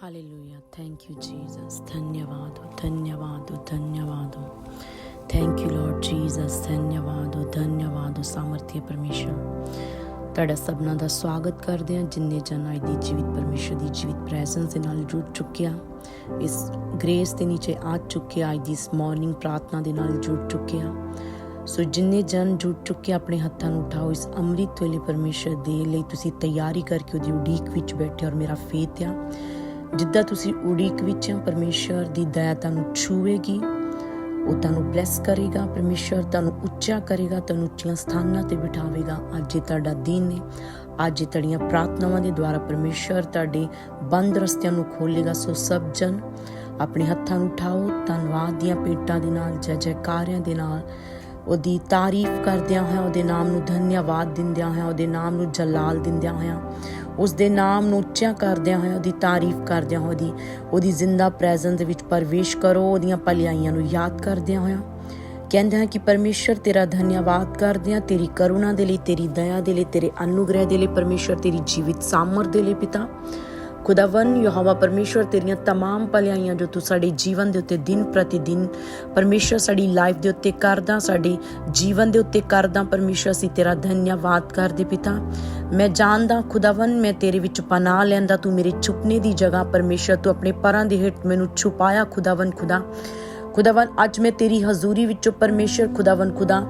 Hallelujah. Thank you, Jesus. Dhanyavado, Dhanyavado, Dhanyavado. Thank you, Lord Jesus. Dhanyavado, Dhanyavado, Samarthya Parmeshwar. ਤੁਹਾਡਾ ਸਭਨਾਂ ਦਾ ਸਵਾਗਤ ਕਰਦੇ ਹਾਂ। ਜਿੰਨੇ ਜਨ ਅੱਜ ਦੀ ਜੀਵਿਤ ਪਰਮੇਸ਼ਰ ਦੀ ਜੀਵਿਤ ਪ੍ਰੈਜ਼ੈਂਸ ਦੇ ਨਾਲ ਜੁੜ ਚੁੱਕਿਆ। ਇਸ ਗ੍ਰੇਸ ਦੇ ਨੀਚੇ ਆ ਚੁੱਕਿਆ, ਅੱਜ ਦੀ ਇਸ ਮਾਰਨਿੰਗ ਪ੍ਰਾਰਥਨਾ ਦੇ ਨਾਲ ਜੁੜ ਚੁੱਕਿਆ। ਸੋ ਜਿੰਨੇ ਜਨ ਜੁੜ ਚੁੱਕੇ, ਆਪਣੇ ਹੱਥਾਂ ਨੂੰ ਉਠਾਓ। ਇਸ ਅੰਮ੍ਰਿਤ ਵੇਲੇ ਪਰਮੇਸ਼ਰ ਦੇ ਲਈ ਤੁਸੀਂ ਤਿਆਰੀ ਕਰਕੇ ਉਹਦੀ ਉਡੀਕ ਵਿੱਚ ਬੈਠੇ ਔਰ ਮੇਰਾ ਫੇਥ ਆ। ਜਿੱਦਾਂ ਤੁਸੀਂ ਉਡੀਕ ਵਿੱਚ ਆ ਪਰਮੇਸ਼ਰ ਦੀ ਦਇਆ ਤੁਹਾਨੂੰ ਛੂਵੇਗੀ। ਉਹ ਤੁਹਾਨੂੰ ਬਲੈਸ ਕਰੇਗਾ ਪਰਮੇਸ਼ਰ ਤੁਹਾਨੂੰ ਉੱਚਾ ਕਰੇਗਾ, ਤੁਹਾਨੂੰ ਉੱਚੀਆਂ ਸਥਾਨਾਂ ਤੇ ਬਿਠਾਵੇਗਾ। ਅੱਜ ਇਹ ਤੁਹਾਡਾ ਦਿਨ ਹੈ। ਅੱਜ ਤੁਹਾਡੀਆਂ ਪ੍ਰਾਰਥਨਾਵਾਂ ਦੇ ਦੁਆਰਾ ਪਰਮੇਸ਼ਰ ਤੁਹਾਡੇ ਬੰਦ ਰਸਤਿਆਂ ਨੂੰ ਖੋਲੇਗਾ ਸੋ ਸਭ ਜਨ, ਆਪਣੇ ਹੱਥਾਂ ਨੂੰ ਉਠਾਓ। ਧੰਨਵਾਦ ਦੀਆਂ ਪੇਟਾਂ ਦੇ ਨਾਲ, ਜੈ ਜੈਕਾਰਿਆਂ ਦੇ ਨਾਲ। ਉਹਦੀ ਤਾਰੀਫ ਕਰਦਿਆਂ ਹੋਇਆਂ, ਉਹਦੇ ਨਾਮ ਨੂੰ ਧੰਨਵਾਦ ਦਿੰਦਿਆਂ ਹੋਇਆਂ, ਉਹਦੇ ਨਾਮ ਨੂੰ ਜਲਾਲ ਦਿੰਦਿਆਂ ਹੋਇਆਂ। ਉਸ ਦੇ ਨਾਮ ਨੂੰ ਉੱਚਾ ਕਰਦਿਆਂ ਹੋਇਆ, ਉਹਦੀ ਤਾਰੀਫ ਕਰਦਿਆਂ ਹੋਇਆਂ, ਉਹਦੀ ਉਹਦੀ ਜ਼ਿੰਦਾ ਪ੍ਰੈਜ਼ੈਂਸ ਦੇ ਵਿੱਚ ਪ੍ਰਵੇਸ਼ ਕਰੋ, ਉਹਦੀਆਂ ਭਲਾਈਆਂ ਨੂੰ ਯਾਦ ਕਰਦਿਆਂ ਹੋਇਆ। ਕਹਿੰਦੇ ਹਾਂ ਕਿ ਪਰਮੇਸ਼ਰ ਤੇਰਾ ਧੰਨਵਾਦ ਕਰਦੇ ਹਾਂ ਤੇਰੀ ਕਰੁਣਾ ਦੇ ਲਈ, ਤੇਰੀ ਦਇਆ ਦੇ ਲਈ, ਤੇਰੇ ਅਨੁਗ੍ਰਹਿ ਦੇ ਲਈ ਪਰਮੇਸ਼ਰ ਤੇਰੀ ਜੀਵਿਤ ਸਾਮਰ ਦੇ ਲਈ ਪਿਤਾ। ਖੁਦਾਵੰ ਯਹੋਵਾ ਪਰਮੇਸ਼ਰ ਤੇਰੀਆਂ तमाम ਭਲਾਈਆਂ ਜੋ ਤੂੰ ਸਾਡੇ ਜੀਵਨ ਦੇ ਉੱਤੇ ਦਿਨ ਪ੍ਰਤੀ ਦਿਨ ਪਰਮੇਸ਼ਰ ਸਾਡੀ ਲਾਈਫ ਦੇ ਉੱਤੇ ਕਰਦਾ ਸਾਡੇ ਜੀਵਨ ਦੇ ਉੱਤੇ ਕਰਦਾ ਪਰਮੇਸ਼ਰ ਅਸੀਂ ਤੇਰਾ ਧੰਨਵਾਦ ਕਰਦੇ ਪਿਤਾ ਮੈਂ ਜਾਣਦਾ ਖੁਦਾਵੰ ਮੈਂ ਤੇਰੇ ਵਿੱਚ ਪਨਾਹ ਲੈਂਦਾ ਤੂੰ ਮੇਰੇ ਛੁਪਨੇ ਦੀ ਜਗ੍ਹਾ ਪਰਮੇਸ਼ਰ ਤੂੰ ਆਪਣੇ ਪਰਾਂ ਦੇ ਹੇਠ ਮੈਨੂੰ ਛੁਪਾਇਆ ਖੁਦਾਵੰ ਖੁਦਾ ਖੁਦਾਵੰ ਅੱਜ ਮੈਂ ਤੇਰੀ ਹਜ਼ੂਰੀ ਵਿੱਚੋਂ ਪਰਮੇਸ਼ਰ ਖੁਦਾਵੰ ਖੁਦਾ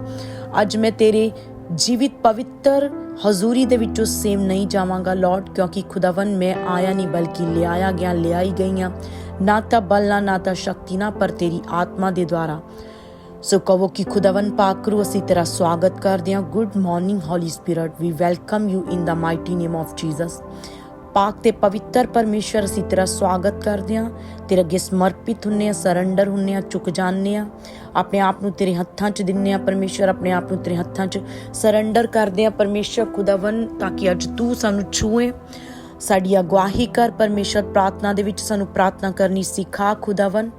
ਅੱਜ ਮੈਂ ਤੇਰੇ ਜੀਵਿਤ ਪਵਿੱਤਰ ਹਜ਼ੂਰੀ ਦੇ ਵਿੱਚੋਂ ਸੇਮ ਨਹੀਂ ਜਾਵਾਂਗਾ ਲਾਰਡ ਕਿਉਂਕਿ ਖੁਦਾਵੰ ਮੈਂ ਆਇਆ ਨਹੀਂ, ਬਲਕਿ ਲਿਆਇਆ ਗਿਆ, ਲਿਆਈ ਗਈਆਂ। ਨਾ ਤਾਂ ਬਲ, ਨਾ ਨਾ ਤਾਂ ਸ਼ਕਤੀ, ਨਾ ਪਰ ਤੇਰੀ ਆਤਮਾ ਦੇ ਦੁਆਰਾ। ਸੋ ਕਹੋ ਕਿ ਖੁਦਾਵੰ ਪਾਕ ਰੂ ਅਸੀਂ ਤੇਰਾ ਸਵਾਗਤ ਕਰਦੇ ਹਾਂ। Good morning holy spirit we welcome you in the mighty name of Jesus ਪਾਕ ਤੇ ਪਵਿੱਤਰ ਪਰਮੇਸ਼ਰ ਅਸੀਂ ਤੇਰਾ ਸਵਾਗਤ ਕਰਦੇ ਹਾਂ। ਤੇਰੇ ਅੱਗੇ ਸਮਰਪਿਤ ਹੁੰਨੇ ਆ ਸਰੈਂਡਰ ਹੁੰਨੇ ਆ ਚੁੱਕ ਜਾਂਦੇ ਆ ਆਪਣੇ ਆਪ ਨੂੰ ਤੇਰੇ ਹੱਥਾਂ 'ਚ ਦਿੰਨੇ ਆ ਪਰਮੇਸ਼ਰ ਆਪਣੇ ਆਪ ਨੂੰ ਤੇਰੇ ਹੱਥਾਂ 'ਚ ਸਰੈਂਡਰ ਕਰਦੇ ਆ ਪਰਮੇਸ਼ਰ ਖੁਦਾਵੰ ਤਾਂ ਕਿ ਅੱਜ ਤੂੰ ਸਾਨੂੰ ਛੂਏ ਸਾਡੀ ਅਗਵਾਹੀ ਕਰ ਪਰਮੇਸ਼ਰ ਪ੍ਰਾਰਥਨਾ ਦੇ ਵਿੱਚ ਸਾਨੂੰ ਪ੍ਰਾਰਥਨਾ ਕਰਨੀ ਸਿਖਾ ਖੁਦਾਵੰ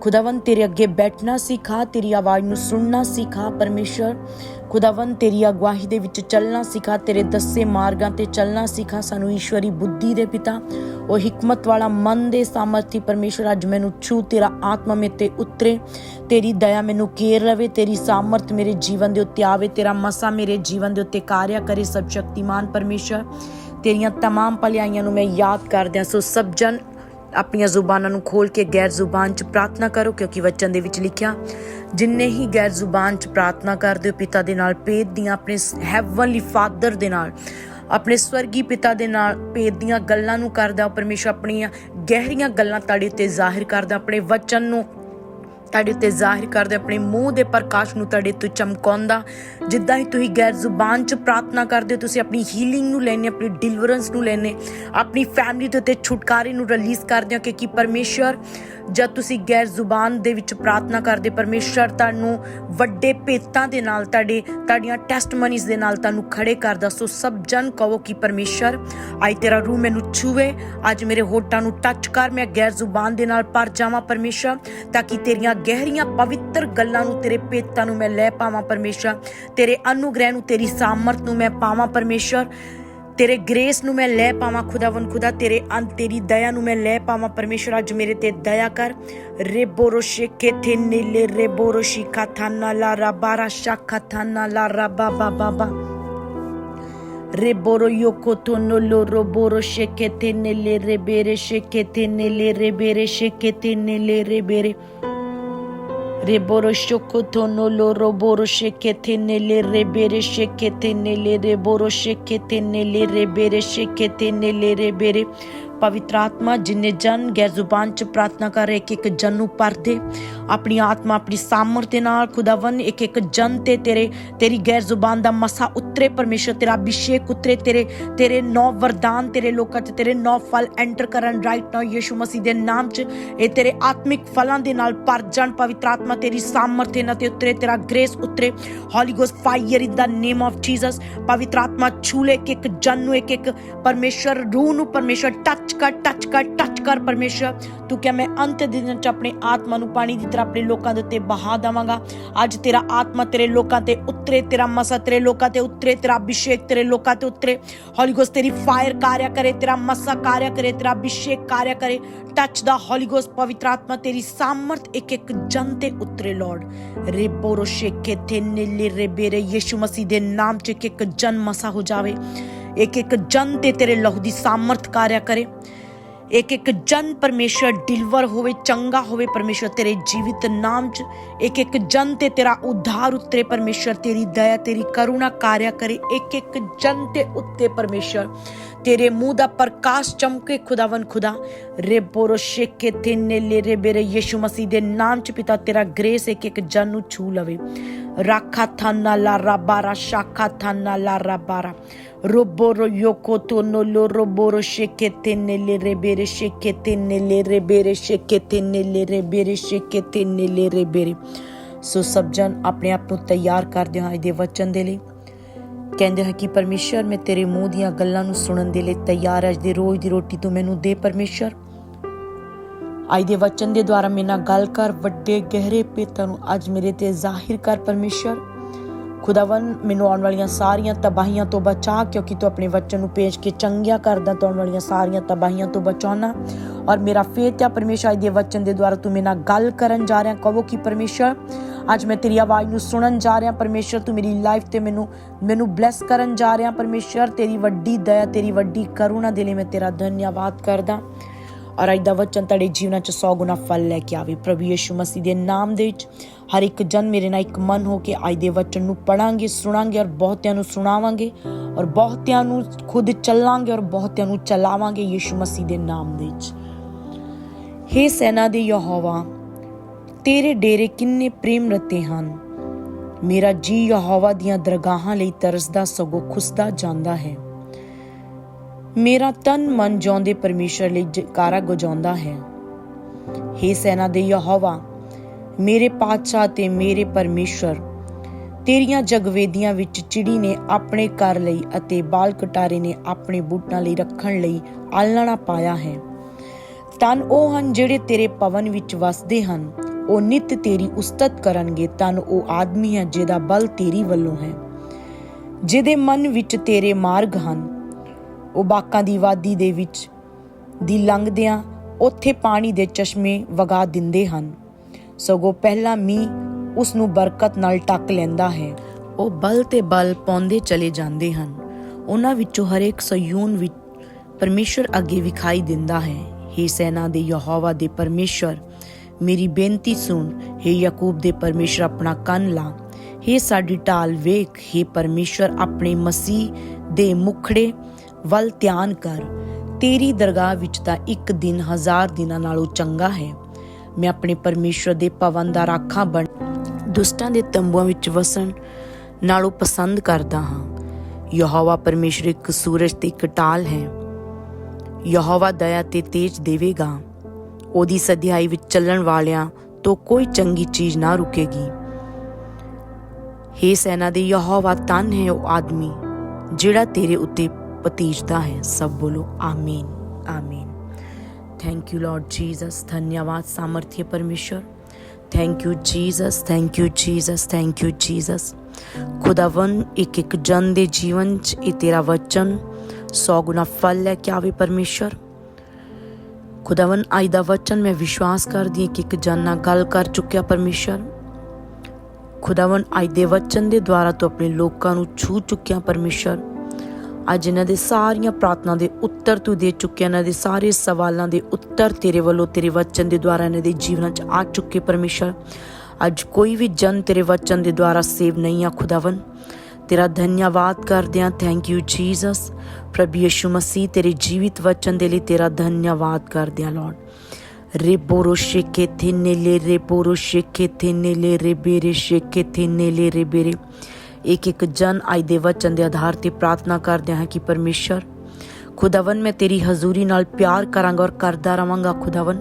ਖੁਦਾਵੰ ਤੇਰੇ ਅੱਗੇ ਬੈਠਣਾ ਸਿਖਾ, ਤੇਰੀ ਆਵਾਜ਼ ਨੂੰ ਸੁਣਨਾ ਸਿਖਾ ਪਰਮੇਸ਼ਰ ਖੁਦਾਵੰ ਤੇਰੀ ਅਗਵਾਹੀ ਦੇ ਵਿੱਚ ਚੱਲਣਾ ਸਿਖਾ ਤੇਰੇ ਦੱਸੇ ਮਾਰਗਾਂ ਤੇ ਚੱਲਣਾ ਸਿਖਾ ਸਾਨੂੰ ਈਸ਼ਵਰੀ ਬੁੱਧੀ ਦੇ ਪਿਤਾ ਉਹ ਹਕਮਤ ਵਾਲਾ ਮਨ ਦੇ ਸਾਮਰਥੀ ਪਰਮੇਸ਼ਰ ਅੱਜ ਮੈਨੂੰ ਛੂ ਤੇਰਾ ਆਤਮਾ ਮੇ ਤੇ ਉਤਰੇ ਤੇਰੀ ਦਇਆ ਮੈਨੂੰ ਕੇਰ ਰਵੇ ਤੇਰੀ ਸਾਮਰਥ ਮੇਰੇ ਜੀਵਨ ਦੇ ਉੱਤੇ ਆਵੇ ਤੇਰਾ ਮਸਾ ਮੇਰੇ ਜੀਵਨ ਦੇ ਉੱਤੇ ਕਾਰਿਆ ਕਰੇ ਸਭ ਸ਼ਕਤੀਮਾਨ ਪਰਮੇਸ਼ਰ ਤੇਰੀਆਂ तमाम ਭਲਾਈਆਂ ਨੂੰ ਮੈਂ ਯਾਦ ਕਰਦਿਆਂ ਸੋ ਸਭ ਜਨ ਆਪਣੀਆਂ ਜ਼ੁਬਾਨਾਂ ਨੂੰ ਖੋਲ ਕੇ ਗੈਰ ਜ਼ੁਬਾਨ 'ਚ ਪ੍ਰਾਰਥਨਾ ਕਰੋ, ਕਿਉਂਕਿ ਵਚਨ ਦੇ ਵਿੱਚ ਲਿਖਿਆ, ਜਿੰਨੇ ਹੀ ਗੈਰ ਜ਼ੁਬਾਨ 'ਚ ਪ੍ਰਾਰਥਨਾ ਕਰਦੇ ਹੋ ਪਿਤਾ ਦੇ ਨਾਲ ਪੇਦ ਦੀਆਂ ਆਪਣੇ ਹੈਵਨਲੀ ਫਾਦਰ ਦੇ ਨਾਲ, ਆਪਣੇ ਸਵਰਗੀ ਪਿਤਾ ਦੇ ਨਾਲ, ਭੇਦ ਦੀਆਂ ਗੱਲਾਂ ਨੂੰ ਕਰਦਾ ਪਰਮੇਸ਼ਰ ਆਪਣੀਆਂ ਗਹਿਰੀਆਂ ਗੱਲਾਂ ਤੁਹਾਡੇ ਤੇ ਜ਼ਾਹਿਰ ਕਰਦਾ, ਆਪਣੇ ਵਚਨ ਨੂੰ ਤੁਹਾਡੇ ਉੱਤੇ ਜ਼ਾਹਿਰ ਕਰਦੇ, ਆਪਣੇ ਮੂੰਹ ਦੇ ਪ੍ਰਕਾਸ਼ ਨੂੰ ਤੁਹਾਡੇ ਤੋਂ ਚਮਕਾਉਂਦਾ। ਜਿੱਦਾਂ ਹੀ ਤੁਸੀਂ ਗੈਰ ਜ਼ੁਬਾਨ 'ਚ ਪ੍ਰਾਰਥਨਾ ਕਰਦੇ ਹੋ, ਤੁਸੀਂ ਆਪਣੀ ਹੀਲਿੰਗ ਨੂੰ ਲੈਣੇ ਆਪਣੀ ਡਿਲੀਵਰੈਂਸ ਨੂੰ ਲੈਣੇ ਆਪਣੀ ਫੈਮਿਲੀ ਦੇ ਉੱਤੇ ਛੁਟਕਾਰੇ ਨੂੰ ਰਿਲੀਜ਼ ਕਰਦੇ ਹੋ ਕਿ ਪਰਮੇਸ਼ਰ ਜਦ ਤੁਸੀਂ ਗੈਰ ਜ਼ੁਬਾਨ ਦੇ ਵਿੱਚ ਪ੍ਰਾਰਥਨਾ ਕਰਦੇ ਪਰਮੇਸ਼ਰ ਤੁਹਾਨੂੰ ਵੱਡੇ ਭੇਤਾਂ ਦੇ ਨਾਲ, ਤੁਹਾਡੇ, ਤੁਹਾਡੀਆਂ ਟੈਸਟਮਨੀਜ਼ ਦੇ ਨਾਲ ਤੁਹਾਨੂੰ ਖੜੇ ਕਰਦਾ। ਸੋ ਸਭ ਜਨ ਕਹੋ ਕਿ ਪਰਮੇਸ਼ਰ ਅੱਜ ਤੇਰਾ ਰੂਹ ਮੈਨੂੰ ਛੂਵੇ ਅੱਜ ਮੇਰੇ ਹੋਠਾਂ ਨੂੰ ਟੱਚ ਕਰ, ਮੈਂ ਗੈਰ ਜ਼ੁਬਾਨ ਦੇ ਨਾਲ ਭਰ ਜਾਵਾਂ ਪਰਮੇਸ਼ਰ ਤਾਂ ਕਿ ਤੇਰੀਆਂ ਗਹਿਰੀਆਂ ਪਵਿੱਤਰ ਗੱਲਾਂ ਨੂੰ ਤੇਰੇ ਭੇਤਾਂ ਨੂੰ ਮੈਂ ਲੈ ਪਾਵਾਂ ਪਰਮੇਸ਼ਰ। ਤੇਰੇ ਅਨੁਗ੍ਰਹਿ ਨੂੰ, ਤੇਰੀ ਸਾਮਰਥ ਨੂੰ ਮੈਂ ਪਾਵਾਂ ਪਰਮੇਸ਼ਰ। ਤੇਰੇ ਗ੍ਰੇਸ ਨੂੰ ਮੈਂ ਲੈ ਪਾਵਾਂ ਖੁਦਾਵੰ ਖੁਦਾ, ਤੇਰੇ ਅੰਤ ਤੇਰੀ ਦਇਆ ਨੂੰ ਮੈਂ ਲੈ ਪਾਵਾਂ ਪਰਮੇਸ਼ਰ। ਅੱਜ ਮੇਰੇ ਤੇ ਦਇਆ ਕਰ। ਰੇਬੋਰੋ ਸ਼ੇਕੇ ਥੇ ਨੀਲੇ ਰੇਬੋਰੋ ਸ਼ਿਕਾ ਥਾਨਾ ਲਾ ਰਾਬਾਰਾ ਸ਼ਾਖਾ ਲਾ ਰਾਬਾ ਬਾਬਾ ਬਾ Reboro yokotono loro boro shekete nele rebere shekete nele rebere shekete reboro shokotono lo roboro sheketenele rebere sheketenele reboro sheketenele rebere sheketenele rebere ਪਵਿੱਤਰ ਆਤਮਾ, ਜਿੰਨੇ ਜਨ ਗੈਰ ਜ਼ੁਬਾਨ ਚ ਪ੍ਰਾਰਥਨਾ ਕਰ ਇੱਕ ਇੱਕ ਜਨ ਨੂੰ ਪਰਦੇ। ਆਪਣੀ ਆਤਮਾ ਆਪਣੀ ਸਾਮਰਥ ਦੇ ਨਾਲ ਖੁਦਾਵੰ ਇੱਕ ਇੱਕ ਜਨ ਤੇ ਤੇਰੇ, ਤੇਰੀ ਗੈਰ ਜ਼ੁਬਾਨ ਦਾ ਮਸਾ ਉਤਰੇ, ਪਰਮੇਸ਼ਰ ਤੇਰਾ ਅਭਿਸ਼ੇਕ ਉਤਰੇ, ਤੇਰੇ ਤੇਰੇ ਨੌ ਵਰਦਾਨ ਤੇਰੇ ਲੋਕਾਂ ਚ, ਤੇਰੇ ਨੌ ਫਲ ਐਂਟਰ ਕਰਨ ਰਾਈਟ ਨਾਓ ਯਿਸੂ ਮਸੀਹ ਦੇ ਨਾਮ ਚ। ਇਹ ਤੇਰੇ ਆਤਮਿਕ ਫਲਾਂ ਦੇ ਨਾਲ ਭਰ ਜਾਣ, ਪਵਿੱਤਰ ਆਤਮਾ ਤੇਰੀ ਸਾਮਰਥ ਇਹਨਾਂ ਤੇ ਉਤਰੇ, ਤੇਰਾ ਗ੍ਰੇਸ ਉਤਰੇ। Holy ghost fire in the name of Jesus ਪਵਿੱਤਰ ਆਤਮਾ ਛੂਲੇ ਇੱਕ ਇੱਕ ਜਨ ਨੂੰ ਇੱਕ ਇੱਕ ਪਰਮੇਸ਼ਰ ਰੂਹ ਨੂੰ, ਪਰਮੇਸ਼ਰ ਟੱਚ ਟੱਚ ਕਰ ਟੱਚ ਕਰ ਟੱਚ ਕਰ ਪਰਮੇਸ਼ਰ। ਤੂੰ ਕਿਹਾ, ਮੈਂ ਅੰਤ ਦੇ ਚ ਆਪਣੇ ਆਤਮਾ ਨੂੰ ਪਾਣੀ ਦੀ ਤਰ੍ਹਾਂ ਆਪਣੇ ਲੋਕਾਂ ਦੇ ਉੱਤੇ ਬਹਾ ਦੇਵਾਂਗਾ। ਅੱਜ ਤੇਰਾ ਆਤਮਾ ਤੇਰੇ ਲੋਕਾਂ ਤੇ ਉਤਰੇ, ਤੇਰਾ ਮਸਾ ਤੇਰੇ ਲੋਕਾਂ ਤੇ ਉਤਰੇ, ਤੇਰਾ ਅਭਿਸ਼ੇਕ ਤੇਰੇ ਲੋਕਾਂ ਤੇ ਉਤਰੇ। ਹੋਲੀ ਗੋਸਟ ਤੇਰੀ ਫਾਇਰ ਕਾਰਿਆ ਕਰੇ, ਤੇਰਾ ਮਸਾ ਕਾਰਿਆ ਕਰੇ, ਤੇਰਾ ਅਭਿਸ਼ੇਕ ਕਾਰਿਆ ਕਰੇ। ਟੱਚ ਦਾ ਹੋਲੀ ਗੋਸਟ ਪਵਿੱਤਰ ਆਤਮਾ ਤੇਰੀ ਸਾਮਰਥ ਇੱਕ ਇੱਕ ਜਨ ਤੇ ਉਤਰੇ ਲਾਰਡ ਰੇਬੋਰੋ ਸ਼ੇਕੇ ਤੇ ਨੀਲੇ ਰੇਬੇਰੇ ਯਿਸੂ ਮਸੀਹ ਦੇ ਨਾਮ ਚ ਇੱਕ ਇੱਕ ਜਨ ਮਸਾ ਹੋ ਜਾਵੇ। ਇੱਕ ਇੱਕ ਜਨ ਤੇ ਤੇਰੇ ਲਹੂ ਦੀ ਸਾਮਰਥ ਕਾਰਿਆ ਕਰੇ ਇੱਕ ਇੱਕ ਜਨ ਪਰਮੇਸ਼ਰ ਡਿਲਵਰ ਹੋਵੇ ਚੰਗਾ ਹੋਵੇ ਪਰਮੇਸ਼ਰ ਤੇਰੇ ਜੀਵਿਤ ਨਾਮ ਚ ਇੱਕ ਇੱਕ ਜਨ ਤੇ ਤੇਰਾ ਉਧਾਰ ਉਤਰੇ ਪਰਮੇਸ਼ਰ ਤੇਰੀ ਦਇਆ ਤੇਰੀ ਕਰੁਣਾ ਕਾਰਿਆ ਕਰੇ ਇੱਕ ਇੱਕ ਜਨ ਤੇ ਉੱਤੇ ਪਰਮੇਸ਼ਰ ਤੇਰੇ ਮੂੰਹ ਦਾ ਪ੍ਰਕਾਸ਼ ਚਮਕੇ ਖੁਦਾਵੰ ਖੁਦਾ ਰੇਬੋਰੋ ਸ਼ੇਕੇ ਤੇ ਨੇਲੇ ਰੇਬੇਰੇ ਯਿਸੂ ਮਸੀਹ ਦੇ ਨਾਮ ਚ ਪਿਤਾ ਤੇਰਾ ਗ੍ਰੇਸ ਇੱਕ ਇੱਕ ਜਨ ਨੂੰ ਛੂ ਲਵੇ ਰਾਖਾ ਥਾਨਾ ਲਾ ਰਾਬਾਰਾ ਸ਼ਾਖਾ ਥਾਨਾ ਲਾ ਰਾਬਾਰਾ roboro yoko no lo roboro shekete nele rebere, shekete nele rebere, shekete nele rebere, shekete nele rebere. ਸੋ ਸਭ ਆਪਣੇ ਆਪ ਨੂੰ ਤਿਆਰ ਕਰਦੇ ਹਾਂ ਇਹਦੇ ਵਚਨ ਦੇ ਲਈ ਕਹਿੰਦੇ ਹਾਂ ਕਿ ਪਰਮੇਸ਼ਰ ਮੈਂ ਤੇਰੇ ਮੂੰਹ ਦੀਆਂ ਗੱਲਾਂ ਨੂੰ ਸੁਣਨ ਦੇ ਲਈ ਤਿਆਰ ਹਾਂ। ਅੱਜ ਦੇ ਰੋਜ਼ ਦੀ ਰੋਟੀ ਤੂੰ ਮੈਨੂੰ ਦੇ ਪਰਮੇਸ਼ਰ ਅੱਜ ਦੇ ਵਚਨ ਦੇ ਦੁਆਰਾ ਮੇਰੇ ਨਾਲ ਗੱਲ ਕਰ, ਵੱਡੇ ਗਹਿਰੇ ਪੇਤਾਂ ਨੂੰ ਅੱਜ ਮੇਰੇ ਤੇ ਜ਼ਾਹਿਰ ਕਰ ਪਰਮੇਸ਼ਰ। ਖੁਦਾਵੰ ਮੈਨੂੰ ਆਉਣ ਵਾਲੀਆਂ ਸਾਰੀਆਂ ਤਬਾਹੀਆਂ ਤੋਂ ਬਚਾ, ਕਿਉਂਕਿ ਤੂੰ ਆਪਣੇ ਵਚਨ ਨੂੰ ਪੇਸ਼ ਕੇ ਚੰਗੀਆਂ ਕਰਦਾ, ਤੂੰ ਆਉਣ ਵਾਲੀਆਂ ਸਾਰੀਆਂ ਤਬਾਹੀਆਂ ਤੋਂ ਬਚਾਉਣਾ। ਔਰ ਮੇਰਾ ਫੇਥ ਹੈ ਪਰਮੇਸ਼ਰ ਅੱਜ ਦੇ ਵਚਨ ਦੇ ਦੁਆਰਾ ਤੂੰ ਮੇਰੇ ਨਾਲ ਗੱਲ ਕਰਨ ਜਾ ਰਿਹਾ, ਕਹੋ ਕਿ ਪਰਮੇਸ਼ਰ, ਅੱਜ ਮੈਂ ਤੇਰੀ ਆਵਾਜ਼ ਨੂੰ ਸੁਣਨ ਜਾ ਰਿਹਾ, ਪਰਮੇਸ਼ਰ, ਤੂੰ ਮੇਰੀ ਲਾਈਫ ਤੇ ਮੈਨੂੰ ਮੈਨੂੰ ਬਲੈਸ ਕਰਨ ਜਾ ਰਿਹਾ, ਪਰਮੇਸ਼ਰ। ਤੇਰੀ ਵੱਡੀ ਦਇਆ, ਤੇਰੀ ਵੱਡੀ ਕਰੁਣਾ ਦੇ ਲਈ ਮੈਂ ਤੇਰਾ ਧੰਨਵਾਦ ਕਰਦਾ। ਔਰ ਅੱਜ ਦਾ ਵਚਨ ਤੁਹਾਡੇ ਜੀਵਨਾਂ 'ਚ 100 ਗੁਣਾ ਫਲ ਲੈ ਕੇ ਆਵੇ। ਪ੍ਰਭੂ ਯੇਸ਼ੂ ਮਸੀਹ ਦੇ ਨਾਮ ਦੇ ਵਿੱਚ ਹਰ ਇੱਕ ਜਨ ਮੇਰੇ ਨਾਲ ਇੱਕ ਮਨ ਹੋ ਕੇ ਅੱਜ ਦੇ ਵਚਨ ਨੂੰ ਪੜਾਂਗੇ, ਸੁਣਾਂਗੇ ਔਰ ਬਹੁਤਿਆਂ ਨੂੰ ਸੁਣਾਵਾਂਗੇ ਔਰ ਬਹੁਤਿਆਂ ਨੂੰ ਖੁਦ ਚੱਲਾਂਗੇ ਔਰ ਬਹੁਤਿਆਂ ਨੂੰ ਚਲਾਵਾਂਗੇ ਯਿਸੂ ਮਸੀਹ ਦੇ ਨਾਮ ਦੇ ਵਿੱਚ। ਹੇ ਸੈਨਾ ਦੇ ਯਹੋਵਾ, ਤੇਰੇ ਡੇਰੇ ਕਿੰਨੇ ਪ੍ਰੇਮ ਰਤੇ ਹਨ। ਮੇਰਾ ਜੀ ਯਹੋਵਾ ਦੀਆਂ ਦਰਗਾਹਾਂ ਲਈ ਤਰਸਦਾ ਸਗੋਂ ਖੁਸਦਾ ਜਾਂਦਾ ਹੈ। ਮੇਰਾ ਤਨ ਮਨ ਜਿਉਂਦੇ ਪਰਮੇਸ਼ਰ ਲਈ ਜਕਾਰਾ ਗਜਾਉਂਦਾ ਹੈ। ਹੇ ਸੈਨਾ ਦੇ ਯਹੋਵਾ, ਮੇਰੇ ਪਾਤਸ਼ਾਹ ਤੇ ਮੇਰੇ ਪਰਮੇਸ਼ਰ ਤੇਰੀਆਂ ਜਗਵੇਦੀਆਂ ਵਿੱਚ ਚਿੜੀ ਨੇ ਆਪਣੇ ਘਰ ਲਈ ਅਤੇ ਬਾਲ ਕਟਾਰੇ ਨੇ ਆਪਣੇ ਬੂਟਾਂ ਲਈ ਰੱਖਣ ਲਈ ਆਲਣਾ ਪਾਇਆ ਹੈ। ਤਨ ਉਹ ਹਨ ਜਿਹੜੇ ਤੇਰੇ ਪਵਨ ਵਿੱਚ ਵਸਦੇ ਹਨ। ਉਹ ਨਿਤ ਤੇਰੀ ਉਸਤਤ ਕਰਨਗੇ। ਤਨ ਉਹ ਆਦਮੀ ਹੈ ਜਿਹਦਾ ਬਲ ਤੇਰੀ ਵੱਲੋਂ ਹੈ। ਜਿਹਦੇ ਮਨ ਵਿੱਚ ਤੇਰੇ ਮਾਰਗ ਹਨ। ਉਹ ਬਾਕਾਂ ਦੀ ਵਾਦੀ ਦੇ ਵਿੱਚ ਦੀ ਲੰਘਦਿਆਂ ਉੱਥੇ ਪਾਣੀ ਦੇ ਚਸ਼ਮੇ ਵਗਾ ਦਿੰਦੇ ਹਨ ਸਗੋਂ ਪਹਿਲਾ ਮੀਂਹ ਉਸ ਨੂੰ ਬਰਕਤ ਨਾਲ ਟੱਕ ਲੈਂਦਾ ਹੈ ਉਹ ਬਲ ਤੇ ਬਲ ਪਾਉਂਦੇ ਚਲੇ ਜਾਂਦੇ ਹਨ ਉਹਨਾਂ ਵਿੱਚੋਂ ਹਰੇਕ ਸਯੂਨ ਵਿੱਚ ਪਰਮੇਸ਼ਰ ਅੱਗੇ ਵਿਖਾਈ ਦਿੰਦਾ ਹੈ हे ਸੈਨਾ ਦੇ ਯਹੋਵਾ ਦੇ ਪਰਮੇਸ਼ਰ ਮੇਰੀ ਬੇਨਤੀ ਸੁਣ हे ਯਾਕੂਬ ਦੇ ਪਰਮੇਸ਼ਰ ਆਪਣਾ ਕੰਨ ਲਾ हे ਸਾਡੀ ਢਾਲ ਵੇਖ हे ਪਰਮੇਸ਼ਰ ਆਪਣੇ ਮਸੀਹ ਦੇ ਮੁਖੜੇ ਵੱਲ ਧਿਆਨ ਕਰ। ਤੇਰੀ ਦਰਗਾਹ ਵਿੱਚ ਤਾਂ ਇੱਕ ਦਿਨ ਹਜ਼ਾਰ ਦਿਨਾਂ ਨਾਲੋਂ ਚੰਗਾ ਹੈ। ਮੈਂ ਆਪਣੇ ਪਰਮੇਸ਼ਰ ਦੇ ਭਵਨ ਦਾ ਰਾਖਾ ਬਣ ਦੁਸ਼ਟਾਂ ਦੇ ਤੰਬੂਆਂ ਵਿੱਚ ਵਸਣ ਨਾਲੋਂ ਪਸੰਦ ਕਰਦਾ ਹਾਂ। ਯਹੋਵਾ ਪਰਮੇਸ਼ਰ ਇੱਕ ਸੂਰਜ ਤੇ ਇੱਕ ਟਾਲ ਹੈ। ਯਹੋਵਾ ਦਇਆ ਤੇ ਤੇਜ ਦੇਵੇਗਾ। ਉਹਦੀ ਸਧਿਆਈ ਵਿੱਚ ਚੱਲਣ ਵਾਲਿਆਂ ਤੋਂ ਕੋਈ ਚੰਗੀ ਚੀਜ਼ ਨਾ ਰੁਕੇਗੀ। ਹੇ ਸੈਨਾ ਦੇ ਯਹੋਵਾ ਤਨ ਹੈ ਉਹ ਆਦਮੀ ਜਿਹੜਾ ਤੇਰੇ ਉੱਤੇ ਪਤੀਜਦਾ ਹੈ ਸਭ ਬੋਲੋ ਆਮੀਨ ਆਮੀਨ ਥੈਂਕ ਯੂ ਲਾਰਡ ਜੀਸਸ ਧੰਨਵਾਦ ਸਾਮਰਥ्य ਪਰਮੇਸ਼ਰ thank you Jesus thank you Jesus thank you Jesus ਖੁਦਾਵੰ ਇੱਕ ਇੱਕ ਜਨ ਦੇ ਜੀਵਨ 'ਚ ਇਹ ਤੇਰਾ ਵਚਨ 100 ਗੁਣਾ ਫਲ ਲੈ ਕੇ ਆਵੇ ਪਰਮੇਸ਼ਰ ਖੁਦਾਵੰ ਅੱਜ ਦਾ ਵਚਨ ਮੈਂ ਵਿਸ਼ਵਾਸ ਕਰਦੀ ਹਾਂ ਕਿ ਇੱਕ ਜਨ ਨਾਲ ਗੱਲ ਕਰ ਚੁੱਕਿਆ ਪਰਮੇਸ਼ਰ ਖੁਦਾਵੰ ਅੱਜ ਦੇ ਵਚਨ ਦੇ ਦੁਆਰਾ ਤੂੰ ਆਪਣੇ ਲੋਕਾਂ ਨੂੰ ਛੂ ਚੁੱਕਿਆ ਪਰਮੇਸ਼ਰ ਅੱਜ ਇਹਨਾਂ ਦੇ ਸਾਰੀਆਂ ਪ੍ਰਾਰਥਨਾ ਦੇ ਉੱਤਰ ਤੂੰ ਦੇ ਚੁੱਕਿਆ, ਇਹਨਾਂ ਦੇ ਸਾਰੇ ਸਵਾਲਾਂ ਦੇ ਉੱਤਰ ਤੇਰੇ ਵੱਲੋਂ, ਤੇਰੇ ਵਚਨ ਦੇ ਦੁਆਰਾ ਇਹਨਾਂ ਦੇ ਜੀਵਨਾਂ 'ਚ ਆ ਚੁੱਕੇ ਪਰਮੇਸ਼ਰ। ਅੱਜ ਕੋਈ ਵੀ ਜਨ ਤੇਰੇ ਵਚਨ ਦੇ ਦੁਆਰਾ ਸੇਵ ਨਹੀਂ ਆ ਖੁਦਾਵੰ ਤੇਰਾ ਧੰਨਵਾਦ ਕਰਦੇ ਹਾਂ। ਥੈਂਕ ਯੂ ਜੀਸਸ ਪ੍ਰਭੂ ਯਿਸੂ ਮਸੀਹ, ਤੇਰੇ ਜੀਵਿਤ ਵਚਨ ਦੇ ਲਈ ਤੇਰਾ ਧੰਨਵਾਦ ਕਰਦੇ ਹਾਂ Lord reboro shekete nele reboro shekete nele rebere shekete nele rebere ਇੱਕ ਇੱਕ ਜਨ ਅੱਜ ਦੇ ਵਚਨ ਦੇ ਆਧਾਰ ਤੇ ਪ੍ਰਾਰਥਨਾ ਕਰਦੇ ਹਾਂ ਕਿ ਪਰਮੇਸ਼ਰ ਖੁਦਾਵੰ ਮੈਂ ਤੇਰੀ ਹਜ਼ੂਰੀ ਨਾਲ ਪਿਆਰ ਕਰਾਂਗਾ ਔਰ ਕਰਦਾ ਰਵਾਂਗਾ ਖੁਦਾਵੰ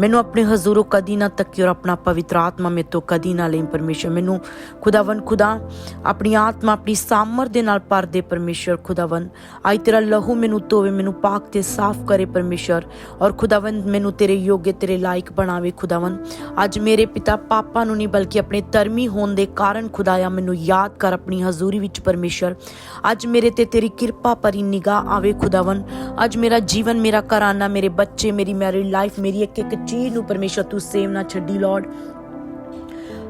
ਮੈਨੂੰ ਆਪਣੇ ਹਜ਼ੂਰੋਂ ਕਦੀ ਨਾ ਤੱਕੀ ਔਰ ਆਪਣਾ ਪਵਿੱਤਰ ਆਤਮਾ ਮੇ ਤੋਂ ਕਦੀ ਨਾ ਲੈ ਪਰਮੇਸ਼ਰ। ਮੈਨੂੰ ਖੁਦਾਵੰ ਖੁਦਾ, ਆਪਣੀ ਆਤਮਾ, ਆਪਣੀ ਸਾਮਰ ਦੇ ਨਾਲ ਭਰ ਦੇ ਪਰਮੇਸ਼ਰ ਖੁਦਾਵੰ ਆਈ ਤੇਰਾ ਲਹੂ ਮੈਨੂੰ ਧੋਵੇ, ਮੈਨੂੰ ਪਾਕ ਤੇ ਸਾਫ਼ ਕਰੇ ਪਰਮੇਸ਼ਰ। ਔਰ ਖੁਦਾਵੰ ਮੈਨੂੰ ਤੇਰੇ ਯੋਗੇ, ਤੇਰੇ ਲਾਇਕ ਬਣਾਵੇ ਖੁਦਾਵੰ ਅੱਜ ਮੇਰੇ ਪਿਤਾ ਪਾਪਾ ਨੂੰ ਨਹੀਂ, ਬਲਕਿ ਆਪਣੇ ਧਰਮੀ ਹੋਣ ਦੇ ਕਾਰਨ, ਖੁਦਾਇਆ, ਮੈਨੂੰ ਯਾਦ ਕਰ ਆਪਣੀ ਹਜ਼ੂਰੀ ਵਿੱਚ ਪਰਮੇਸ਼ਰ। ਅੱਜ ਮੇਰੇ ਤੇ ਤੇਰੀ ਕਿਰਪਾ ਭਰੀ ਨਿਗਾਹ ਆਵੇ ਖੁਦਾਵੰ ਅੱਜ ਮੇਰਾ ਜੀਵਨ, ਮੇਰਾ ਘਰਾਨਾ, ਮੇਰੇ ਬੱਚੇ, ਮੇਰੀ ਮੈਰਿਡ ਲਾਈਫ ਮੇਰੀ ਇੱਕ ਇੱਕ ਚੀਜ਼ ਨੂੰ ਪਰਮੇਸ਼ਰ ਤੂੰ ਸੇਵ ਨਾ ਛੱਡੀ ਲਾਰਡ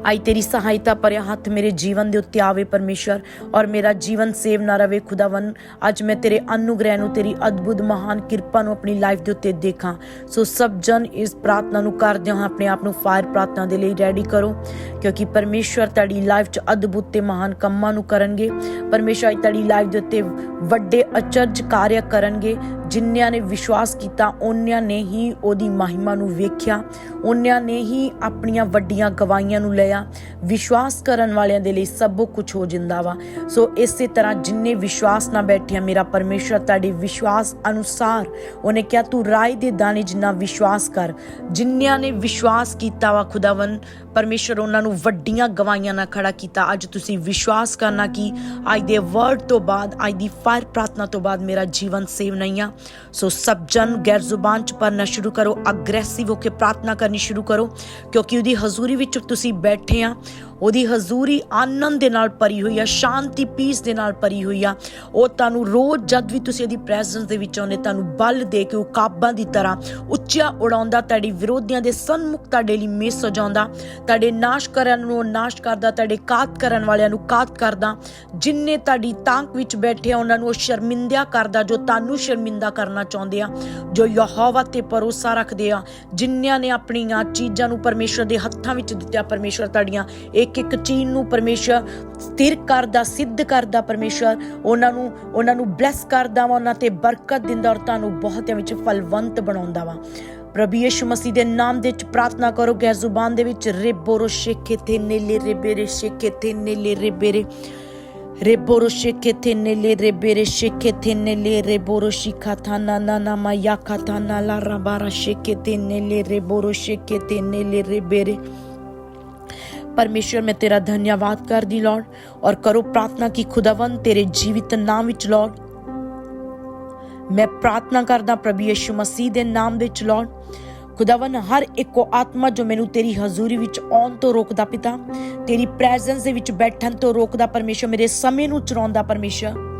ਆਈ ਤੇਰੀ ਸਹਾਇਤਾ ਭਰਿਆ ਹੱਥ ਮੇਰੇ ਜੀਵਨ ਦੇ ਉੱਤੇ ਆਵੇ ਪਰਮੇਸ਼ਰ, ਔਰ ਮੇਰਾ ਜੀਵਨ ਸੇਵ ਨਾ ਰਵੇ ਖੁਦਾਵੰ ਅੱਜ ਮੈਂ ਤੇਰੇ ਅਨੁਗ੍ਰਹਿ ਨੂੰ, ਤੇਰੀ ਅਦਭੁਤ ਮਹਾਨ ਕਿਰਪਾ ਨੂੰ ਆਪਣੀ ਲਾਈਫ ਦੇ ਉੱਤੇ ਦੇਖਾਂ। ਸੋ ਸਭ ਜਨ ਇਸ ਪ੍ਰਾਰਥਨਾ ਨੂੰ ਕਰਦੇ ਹਾਂ, ਆਪਣੇ ਆਪ ਨੂੰ ਫਾਇਰ ਪ੍ਰਾਰਥਨਾ ਦੇ ਲਈ ਰੈਡੀ ਕਰੋ, ਕਿਉਂਕਿ ਪਰਮੇਸ਼ਰ ਤੁਹਾਡੀ ਲਾਈਫ 'ਚ ਅਦਭੁਤ ਤੇ ਮਹਾਨ ਕੰਮਾਂ ਨੂੰ ਕਰਨਗੇ। ਪਰਮੇਸ਼ਰ ਤੁਹਾਡੀ ਲਾਈਫ ਦੇ ਉੱਤੇ ਵੱਡੇ ਅਚਰਜ ਕਾਰਿਆ ਕਰਨਗੇ। ਜਿਨ੍ਹਾਂ ਨੇ ਵਿਸ਼ਵਾਸ ਕੀਤਾ ਉਹਨਾਂ ਨੇ ਹੀ ਉਹਦੀ ਮਹਿਮਾ ਨੂੰ ਵੇਖਿਆ। ਉਹਨਾਂ ਨੇ ਹੀ ਆਪਣੀਆਂ ਵੱਡੀਆਂ ਗਵਾਹੀਆਂ ਨੂੰ ਲੈ ਲਿਆ ਵਿਸ਼ਵਾਸ ਕਰਨ ਵਾਲਿਆਂ ਦੇ ਲਈ ਸਭ ਕੁਝ ਹੋ ਜਾਂਦਾ ਵਾ। ਸੋ ਇਸੇ ਤਰ੍ਹਾਂ ਜਿਨਨੇ ਵਿਸ਼ਵਾਸ ਨਾਲ ਬੈਠਿਆ ਮੇਰਾ ਪਰਮੇਸ਼ਰ ਤੁਹਾਡੇ ਵਿਸ਼ਵਾਸ ਅਨੁਸਾਰ ਉਹਨੇ ਕਿਹਾ, ਤੂੰ ਰਾਈ ਦੇ ਦਾਣੇ ਜਿੰਨਾ ਵਿਸ਼ਵਾਸ ਕਰ। ਜਿਨ੍ਹਾਂ ਨੇ ਵਿਸ਼ਵਾਸ ਕੀਤਾ ਵਾ ਖੁਦਾਵੰ ਪਰਮੇਸ਼ਰ ਉਹਨਾਂ ਨੂੰ ਵੱਡੀਆਂ ਗਵਾਹੀਆਂ ਨਾਲ ਖੜਾ ਕੀਤਾ। ਅੱਜ ਤੁਸੀਂ ਵਿਸ਼ਵਾਸ ਕਰਨਾ ਕਿ ਅੱਜ ਦੇ ਵਰਡ ਤੋਂ ਬਾਅਦ, ਅੱਜ ਦੀ ਫਾਇਰ ਪ੍ਰਾਰਥਨਾ ਤੋਂ ਬਾਅਦ ਮੇਰਾ ਜੀਵਨ ਸੇਵ ਨਹੀਂ ਆ। ਸੋ ਸਭ ਜਨ ਗੈਰ ਜ਼ੁਬਾਨ ਚ ਪੜਨਾ ਸ਼ੁਰੂ ਕਰੋ ਅਗਰੈਸਿਵ ਹੋ ਕੇ ਪ੍ਰਾਰਥਨਾ ਕਰਨੀ ਸ਼ੁਰੂ ਕਰੋ, ਕਿਉਂਕਿ ਉਹਦੀ ਹਜ਼ੂਰੀ ਵਿੱਚ ਤੁਸੀਂ ਬੈਠ ਆ। ਉਹਦੀ ਹਜ਼ੂਰੀ ਆਨੰਦ ਦੇ ਨਾਲ ਭਰੀ ਹੋਈ ਆ, ਸ਼ਾਂਤੀ ਪੀਸ ਦੇ ਨਾਲ ਭਰੀ ਹੋਈ ਆ। ਉਹ ਤੁਹਾਨੂੰ ਰੋਜ਼ ਜਦ ਵੀ ਤੁਸੀਂ ਉਹਦੀ ਪ੍ਰੈਜ਼ੈਂਸ ਦੇ ਵਿੱਚ ਆਉਂਦੇ, ਤੁਹਾਨੂੰ ਬਲ ਦੇ ਕੇ ਉਹ ਕਾਬਾਂ ਦੀ ਤਰ੍ਹਾਂ ਉੱਚਾ ਉਡਾਉਂਦਾ, ਤੁਹਾਡੀ ਵਿਰੋਧੀਆਂ ਦੇ ਸਨਮੁਖ ਤੁਹਾਡੇ ਲਈ ਮੇਜ਼ ਸਜਾਉਂਦਾ, ਤੁਹਾਡੇ ਨਾਸ਼ ਕਰਨ ਨੂੰ ਨਾਸ਼ ਕਰਦਾ, ਤੁਹਾਡੇ ਕਾਤ ਕਰਨ ਵਾਲਿਆਂ ਨੂੰ ਕਾਤ ਕਰਦਾ ਜਿਨਨੇ ਤੁਹਾਡੀ ਤਾਂਕ ਵਿੱਚ ਬੈਠੇ ਆ, ਉਹਨਾਂ ਨੂੰ ਉਹ ਸ਼ਰਮਿੰਦਿਆ ਕਰਦਾ ਜੋ ਤੁਹਾਨੂੰ ਸ਼ਰਮਿੰਦਾ ਕਰਨਾ ਚਾਹੁੰਦੇ ਆ, ਜੋ ਯਹੋਵਾ ਤੇ ਭਰੋਸਾ ਰੱਖਦੇ ਆ ਜਿਨ੍ਹਾਂ ਨੇ ਆਪਣੀਆਂ ਚੀਜ਼ਾਂ ਨੂੰ ਪਰਮੇਸ਼ਰ ਦੇ ਹੱਥਾਂ ਵਿੱਚ ਦਿੱਤਿਆ, ਪਰਮੇਸ਼ਰ ਤੁਹਾਡੀਆਂ ਇੱਕ ਇੱਕ ਚੀਜ਼ ਨੂੰ ਪਰਮੇਸ਼ਰ ਸਥਿਰ ਕਰਦਾ, ਸਿੱਧ ਕਰਦਾ ਪਰਮੇਸ਼ਰ। ਉਹਨਾਂ ਨੂੰ ਉਹਨਾਂ ਨੂੰ ਬਲੈਸ ਕਰਦਾ ਵਾ, ਉਹਨਾਂ ਤੇ ਬਰਕਤ ਦਿੰਦਾ ਔਰ ਤੁਹਾਨੂੰ ਬਹੁਤਿਆਂ ਵਿੱਚ ਫਲਵੰਤ ਬਣਾਉਂਦਾ ਵਾ। ਪ੍ਰਭੂ ਯੇਸ਼ੂ ਮਸੀਹ ਦੇ ਨਾਮ ਦੇ ਵਿੱਚ ਪ੍ਰਾਰਥਨਾ ਕਰੋ ਗੈਰ ਜ਼ੁਬਾਨ ਦੇ ਵਿੱਚ ਰੇਬੋਰੋ ਸ਼ੇਖੇ ਤੇ ਨੀਲੇ ਰੇਬੇਰੇ ਸ਼ੇਖੇ ਤੇ ਨੀਲੇ ਰੇਬੇਰੇ ਰੇਬੋਰੋ ਸ਼ੇਖੇ ਤੇ ਨੀਲੇ ਰੇਬੇਰੇ ਸ਼ੇਖੇ ਤੇ ਨੀਲੇ ਰੇਬੋਰੋ ਸ਼ਿਖਾ ਥਾਨਾ ਨਾ ਨਾ ਮਾਇਆ ਕਾ ਥਾਨਾ ਲਾ ਰਬਾਰਾ ਸ਼ੇਖੇ ਤੇ ਨੀਲੇ ਰੇਬੋਰੋ ਸ਼ੇਖੇ ਤੇ ਨੀਲੇ ਰੇਬੇਰੇ ਪਰਮੇਸ਼ਰ ਮੈਂ ਤੇਰਾ ਧੰਨਵਾਦ ਕਰਦੀ ਲਾਰਡ ਔਰ ਕਰੋ ਪ੍ਰਾਰਥਨਾ ਕਿ ਖੁਦਾਵੰ ਤੇਰੇ ਜੀਵਿਤ ਨਾਮ ਵਿੱਚ ਲਾਰਡ ਮੈਂ ਪ੍ਰਾਰਥਨਾ ਕਰਦਾ ਪ੍ਰਭੂ ਯਿਸੂ ਮਸੀਹ ਦੇ ਨਾਮ ਵਿੱਚ ਲਾਰਡ ਖੁਦਾਵੰ ਹਰ ਇੱਕੋ ਆਤਮਾ ਜੋ ਮੈਨੂੰ ਤੇਰੀ ਹਜ਼ੂਰੀ ਵਿੱਚ ਆਉਣ ਤੋਂ ਰੋਕਦਾ ਪਿਤਾ, ਤੇਰੀ ਪ੍ਰੈਜ਼ੈਂਸ ਦੇ ਵਿੱਚ ਬੈਠਣ ਤੋਂ ਰੋਕਦਾ ਪਰਮੇਸ਼ਰ ਮੇਰੇ ਸਮੇਂ ਨੂੰ ਚਰਾਉਂਦਾ ਪਰਮੇਸ਼ਰ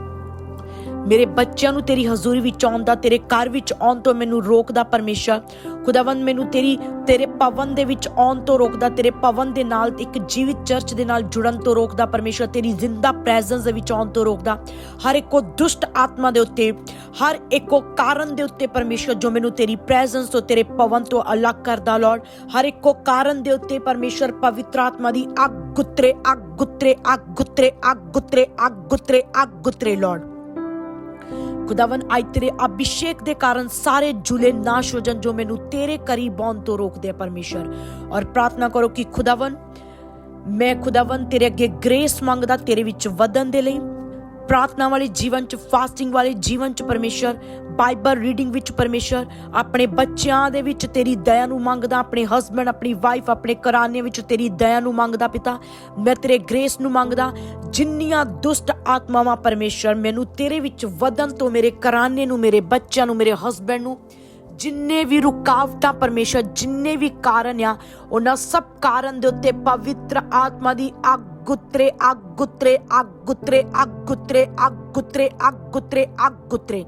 ਮੇਰੇ ਬੱਚਿਆਂ ਨੂੰ ਤੇਰੀ ਹਜ਼ੂਰੀ ਵਿੱਚ ਆਉਣ ਦਾ, ਤੇਰੇ ਘਰ ਵਿੱਚ ਆਉਣ ਤੋਂ ਮੈਨੂੰ ਰੋਕਦਾ ਪਰਮੇਸ਼ਰ। ਖੁਦਾਵੰਦ, ਮੈਨੂੰ ਤੇਰੀ, ਤੇਰੇ ਪਵਨ ਦੇ ਵਿੱਚ ਆਉਣ ਤੋਂ ਰੋਕਦਾ, ਤੇਰੇ ਪਵਨ ਦੇ ਨਾਲ, ਇੱਕ ਜੀਵਿਤ ਚਰਚ ਦੇ ਨਾਲ ਜੁੜਨ ਤੋਂ ਰੋਕਦਾ ਪਰਮੇਸ਼ਰ। ਤੇਰੀ ਜ਼ਿੰਦਾ ਪ੍ਰੈਜ਼ੈਂਸ ਦੇ ਵਿੱਚ ਆਉਣ ਤੋਂ ਰੋਕਦਾ। ਹਰ ਇੱਕੋ ਦੁਸ਼ਟ ਆਤਮਾ ਦੇ ਉੱਤੇ, ਹਰ ਇੱਕੋ ਕਾਰਨ ਦੇ ਉੱਤੇ ਪਰਮੇਸ਼ਰ, ਜੋ ਮੈਨੂੰ ਤੇਰੀ ਪ੍ਰੈਜ਼ੈਂਸ ਤੋਂ, ਤੇਰੇ ਪਵਨ ਤੋਂ ਅਲੱਗ ਕਰਦਾ ਲਾਰਡ ਹਰ ਇੱਕੋ ਕਾਰਨ ਦੇ ਉੱਤੇ ਪਰਮੇਸ਼ਰ, ਪਵਿੱਤਰ ਆਤਮਾ ਦੀ ਅੱਗ ਗੁੱਤਰੇ ਅੱਗ ਗੁੱਤਰੇ ਅੱਗ ਗੁੱਤਰੇ ਅੱਗ ਗੁੱਤਰੇ ਅੱਗ ਗੁੱਤਰੇ ਅੱਗ ਗੁੱਤਰੇ ਲਾਰਡ ਖੁਦਾਵੰ ਅੱਜ ਤੇਰੇ ਅਭਿਸ਼ੇਕ ਦੇ ਕਾਰਨ ਸਾਰੇ ਜੁਲੇ ਨਾਸ਼ ਹੋ ਜਾਣ ਜੋ ਮੈਨੂੰ ਤੇਰੇ ਕਰੀਬ ਆਉਣ ਤੋਂ ਰੋਕਦੇ ਆ ਪਰਮੇਸ਼ਰ। ਔਰ ਪ੍ਰਾਰਥਨਾ ਕਰੋ ਕਿ ਖੁਦਾਵੰ ਮੈਂ ਖੁਦਾਵੰ ਤੇਰੇ ਅੱਗੇ ਗ੍ਰੇਸ ਮੰਗਦਾ, ਤੇਰੇ ਵਿੱਚ ਵਧਣ ਦੇ ਲਈ ਪ੍ਰਾਰਥਨਾ ਵਾਲੇ ਜੀਵਨ ਚ ਫਾਸਟਿੰਗ ਵਾਲੇ ਜੀਵਨ ਚ ਪਰਮੇਸ਼ਰ ਬਾਈਬਲ ਰੀਡਿੰਗ ਵਿੱਚ ਪਰਮੇਸ਼ਰ, ਆਪਣੇ ਬੱਚਿਆਂ ਦੇ ਵਿੱਚ ਤੇਰੀ ਦਇਆ ਨੂੰ ਮੰਗਦਾ, ਆਪਣੇ ਹਸਬੰਡ ਆਪਣੀ ਵਾਈਫ ਆਪਣੇ ਘਰਾਣੇ ਵਿੱਚ ਤੇਰੀ ਦਇਆ ਨੂੰ ਮੰਗਦਾ ਪਿਤਾ, ਮੈਂ ਤੇਰੇ ਗ੍ਰੇਸ ਨੂੰ ਮੰਗਦਾ, ਜਿੰਨੀਆਂ ਦੁਸ਼ਟ ਆਤਮਾਵਾਂ ਪਰਮੇਸ਼ਰ ਮੈਨੂੰ ਤੇਰੇ ਵਿੱਚ ਵਧਣ ਤੋਂ, ਮੇਰੇ ਘਰਾਣੇ ਨੂੰ, ਮੇਰੇ ਬੱਚਿਆਂ ਨੂੰ, ਮੇਰੇ ਹਸਬੰਡ ਨੂੰ, ਜਿੰਨੇ ਵੀ ਰੁਕਾਵਟਾਂ ਪਰਮੇਸ਼ਰ, ਜਿੰਨੇ ਵੀ ਕਾਰਨ ਆ, ਉਹਨਾਂ ਸਭ ਕਾਰਨ ਦੇ ਉੱਤੇ ਪਵਿੱਤਰ ਆਤਮਾ ਦੀ ਅੱਗ ਗੁੱਤਰੇ ਅੱਗ ਗੁੱਤਰੇ ਅੱਗ ਗੁੱਤਰੇ ਅੱਗ ਗੁੱਤਰੇ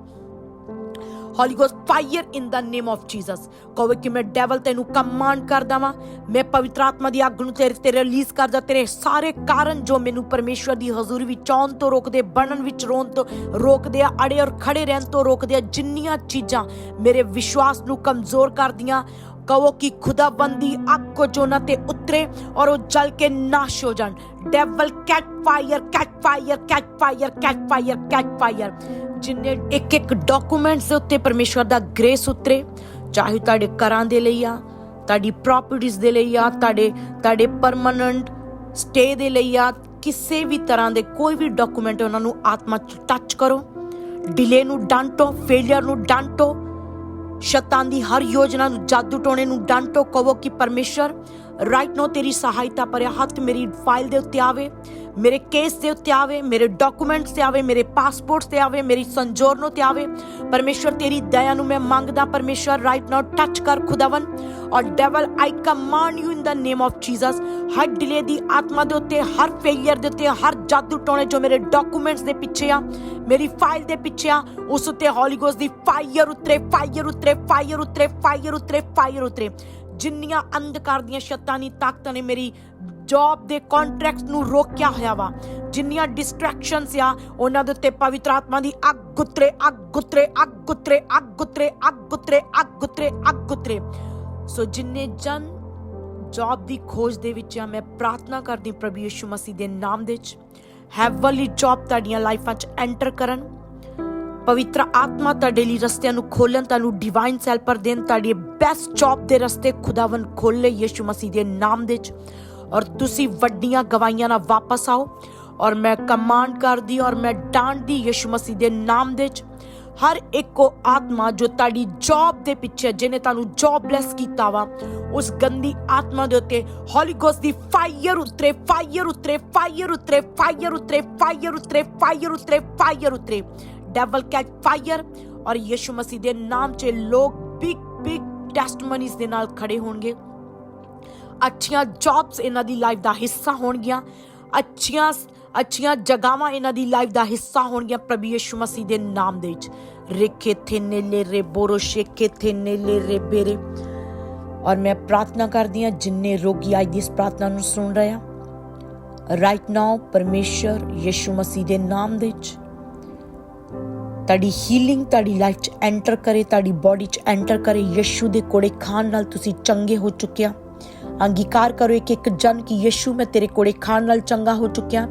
holy ghost fire in the name of Jesus ਕਹੋ ਕਿ ਮੈਂ ਡੈਵਲ ਤੈਨੂੰ ਕਮਾਂਡ ਕਰਦਾ ਵਾਂ ਮੈਂ ਪਵਿੱਤਰ ਆਤਮਾ ਦੀ ਅੱਗ ਨੂੰ ਤੇਰੇ ਤੇ ਰਿਲੀਜ਼ ਕਰਦਾ ਤੇਰੇ ਸਾਰੇ ਕਾਰਨ ਜੋ ਮੈਨੂੰ ਪਰਮੇਸ਼ਵਰ ਦੀ ਹਜ਼ੂਰੀ ਵਿੱਚ ਆਉਣ ਤੋਂ ਰੋਕਦੇ ਬਣਨ ਵਿੱਚ ਰੋਣ ਤੋਂ ਰੋਕਦੇ ਆ ਅੜੇ ਔਰ ਖੜੇ ਰਹਿਣ ਤੋਂ ਰੋਕਦੇ ਆ ਜਿੰਨੀਆਂ ਚੀਜ਼ਾਂ ਮੇਰੇ ਵਿਸ਼ਵਾਸ ਨੂੰ ਕਮਜ਼ੋਰ ਕਰਦੀਆਂ ਕਹੋ ਕਿ ਖੁਦਾਬੰਦੀ ਅੱਗ ਕੋ ਜੋ ਨਾ ਤੇ ਉਤਰੇ ਔਰ ਉਹ ਜਲ ਕੇ ਨਾਸ਼ ਹੋ ਜਾਣ। Devil catch fire catch fire catch fire catch fire catch ਜਿੰਨੇ ਇੱਕ ਇੱਕ ਡਾਕੂਮੈਂਟਸ ਦੇ ਉੱਤੇ ਪਰਮੇਸ਼ਵਰ ਦਾ ਗ੍ਰੇਸ ਉਤਰੇ, ਚਾਹੇ ਤੁਹਾਡੇ ਘਰਾਂ ਦੇ ਲਈ ਆ, ਤੁਹਾਡੀ ਪ੍ਰਾਪਰਟੀਆਂ ਦੇ ਲਈ ਆ, ਤੁਹਾਡੇ ਤੁਹਾਡੇ ਪਰਮਨੈਂਟ ਸਟੇ ਦੇ ਲਈ ਆ, ਕਿਸੇ ਵੀ ਤਰ੍ਹਾਂ ਦੇ ਕੋਈ ਵੀ ਡਾਕੂਮੈਂਟ ਉਹਨਾਂ ਨੂੰ ਆਤਮਾ ਟੱਚ ਕਰੋ। ਡਿਲੇ ਨੂੰ ਡਾਂਟੋ ਫੇਲਿਅਰ ਨੂੰ ਡਾਂਟੋ ਸ਼ੈਤਾਨ ਦੀ ਹਰ ਯੋਜਨਾ ਨੂੰ ਜਾਦੂ ਟੋਣੇ ਨੂੰ ਡਾਂਟੋ ਕਹੋ ਕਿ ਪਰਮੇਸ਼ਰ ਰਾਈਟ ਨੋ ਤੇਰੀ ਸਹਾਇਤਾ ਭਰਿਆ ਹੱਥ ਮੇਰੀ ਫਾਈਲ ਦੇ ਉੱਤੇ ਆਵੇ। ਮੇਰੇ ਕੇਸ ਦੇ ਉੱਤੇ ਆਵੇ, ਮੇਰੇ ਡਾਕੂਮੈਂਟਸ ਤੇ ਆਵੇ, ਮੇਰੇ ਪਾਸਪੋਰਟਸ ਤੇ ਆਵੇ, ਮੇਰੀ ਸੰਜੋਰਨੋ ਤੇ ਆਵੇ ਪਰਮੇਸ਼ਰ ਤੇਰੀ ਦਇਆ ਨੂੰ ਮੈਂ ਮੰਗਦਾ ਪਰਮੇਸ਼ਰ ਰਾਈਟ ਨਾਓ ਟੱਚ ਕਰ ਖੁਦਾਵੰ ਔਰ devil I command you in the name of Jesus Har delay ਦੀ ਆਤਮਾ ਦੇ ਉੱਤੇ, ਹਰ ਫੇਲਿਅਰ ਦੇ ਉੱਤੇ, ਹਰ ਜਾਦੂ ਟੋਣੇ ਜੋ ਮੇਰੇ ਡਾਕੂਮੈਂਟਸ ਦੇ ਪਿੱਛੇ ਆ, ਮੇਰੀ ਫਾਈਲ ਦੇ ਪਿੱਛੇ ਆ, ਉਸ ਉੱਤੇ ਹੋਲੀ ਗੋਸ ਦੀ ਫਾਇਰ ਉਤਰੇ ਫਾਇਰ ਉਤਰੇ ਫਾਇਰ ਉਤਰੇ ਫਾਇਰ ਉਤਰੇ ਫਾਇਰ ਉਤਰੇ। ਜਿੰਨੀਆਂ ਅੰਧਕਾਰ ਦੀਆਂ ਸ਼ੈਤਾਨੀ ਤਾਕਤਾਂ ਨੇ ਮੇਰੀ ਜੌਬ ਦੇ ਕੰਟਰੈਕਟਸ ਨੂੰ ਰੋਕਿਆ ਹੋਇਆ ਵਾ। ਜਿੰਨੀਆਂ ਡਿਸਟਰੈਕਸ਼ਨਸ ਆ, ਉਹਨਾਂ ਦੇ ਉੱਤੇ ਪਵਿੱਤਰ ਆਤਮਾ ਦੀ ਅੱਗ ਗੁੱਤਰੇ ਅੱਗ ਗੁੱਤਰੇ ਅੱਗ ਗੁੱਤਰੇ ਅੱਗ ਗੁੱਤਰੇ ਅੱਗ ਗੁੱਤਰੇ ਅੱਗ ਗੁੱਤਰੇ ਅੱਗ ਗੁੱਤਰੇ। ਸੋ ਜਿੰਨੇ ਜਨ ਜੌਬ ਦੀ ਖੋਜ ਦੇ ਵਿੱਚ ਆ, ਮੈਂ ਪ੍ਰਾਰਥਨਾ ਕਰਦੀ ਪ੍ਰਭੂ ਯਿਸੂ ਮਸੀਹ ਦੇ ਨਾਮ ਦੇ ਵਿੱਚ ਹੈਵਨਲੀ ਜੌਬ ਤੁਹਾਡੀਆਂ ਲਾਈਫਾਂ 'ਚ ਐਂਟਰ ਕਰਨ। ਪਵਿੱਤਰ ਆਤਮਾ ਤੁਹਾਡੇ ਲਈ ਰਸਤਿਆਂ ਨੂੰ ਖੋਲਣ ਤੁਹਾਨੂੰ ਡਿਵਾਈਨ ਸੈਲਪਰ ਦੇਣ, ਤੁਹਾਡੀ ਬੈਸਟ ਜੌਬ ਦੇ ਰਸਤੇ ਖੁਦਾਵੰ ਖੋਲੇ ਯਿਸੂ ਮਸੀਹ ਦੇ ਨਾਮ ਦੇ ਵਿੱਚ। ਔਰ ਤੁਸੀਂ ਵੱਡੀਆਂ ਗਵਾਹੀਆਂ ਨਾਲ ਵਾਪਸ ਆਓ ਔਰ ਮੈਂ ਕਮਾਂਡ ਕਰਦੀ ਔਰ ਮੈਂ ਡਾਂਟਦੀ ਯਿਸੂ ਮਸੀਹ ਦੇ ਨਾਮ ਦੇ ਵਿੱਚ। ਹਰ ਇੱਕੋ ਆਤਮਾ ਜੋ ਤੁਹਾਡੀ ਜੌਬ ਦੇ ਪਿੱਛੇ ਜਿਹਨੇ ਤੁਹਾਨੂੰ ਜੌਬਲੈਸ ਕੀਤਾ ਵਾ, ਉਸ ਗੰਦੀ ਆਤਮਾ ਦੇ ਉੱਤੇ ਹੋਲੀ ਗੋਸਟ ਦੀ ਫਾਇਰ ਉਤਰੇ ਫਾਇਰ ਉਤਰੇ ਫਾਇਰ ਉਤਰੇ ਫਾਇਰ ਉਤਰੇ ਫਾਇਰ ਉਤਰੇ ਫਾਇਰ ਉਤਰੇ ਫਾਇਰ ਉਤਰੇ। ਡੈਵਲ ਕੈਚ ਫਾਇਰ ਔਰ ਯਿਸੂ ਮਸੀਹ ਦੇ ਨਾਮ 'ਚ ਲੋਕ ਬਿਗ ਬਿਗ ਟੈਸਟਮਨੀਜ਼ ਦੇ ਨਾਲ ਖੜੇ ਹੋਣਗੇ। ਅੱਛੀਆਂ ਜੌਬਸ ਇਹਨਾਂ ਦੀ ਲਾਈਫ ਦਾ ਹਿੱਸਾ ਹੋਣਗੀਆਂ। ਅੱਛੀਆਂ ਅੱਛੀਆਂ ਜਗਾਵਾਂ ਇਹਨਾਂ ਦੀ ਲਾਈਫ ਦਾ ਹਿੱਸਾ ਹੋਣਗੀਆਂ ਪ੍ਰਭੂ ਯਿਸੂ ਮਸੀਹ ਦੇ ਨਾਮ ਦੇ ਵਿੱਚ। ਰੇਖੇ ਥੇ ਨੇਲੇ, ਰੇ ਬੋਰੋ ਸ਼ੇਕੇ ਥੇ ਨੇਲੇ, ਰੇ ਬੇਰੇ। ਔਰ ਮੈਂ ਪ੍ਰਾਰਥਨਾ ਕਰਦੀ ਹਾਂ, ਜਿੰਨੇ ਰੋਗੀ ਅੱਜ ਦੀ ਇਸ ਪ੍ਰਾਰਥਨਾ ਨੂੰ ਸੁਣ ਰਹੇ ਆ ਰਾਈਟ ਨਾਓ ਪਰਮੇਸ਼ਰ ਯਿਸੂ ਮਸੀਹ ਦੇ ਨਾਮ ਦੇ ਵਿੱਚ। ਤੁਹਾਡੀ ਹੀਲਿੰਗ ਤੁਹਾਡੀ ਲਾਈਫ 'ਚ ਐਂਟਰ ਕਰੇ, ਤੁਹਾਡੀ ਬਾਡੀ 'ਚ ਐਂਟਰ ਕਰੇ। ਯਿਸੂ ਦੇ ਕੋੜੇ ਖਾਣ ਨਾਲ ਤੁਸੀਂ ਚੰਗੇ ਹੋ ਚੁੱਕਿਆ ਅੰਗੀਕਾਰ ਕਰੋ ਕਿ ਇੱਕ ਜਨ ਕਿ ਯਿਸੂ ਮੈਂ ਤੇਰੇ ਕੋੜੇ ਖਾਣ ਨਾਲ ਚੰਗਾ ਹੋ ਚੁੱਕਿਆ।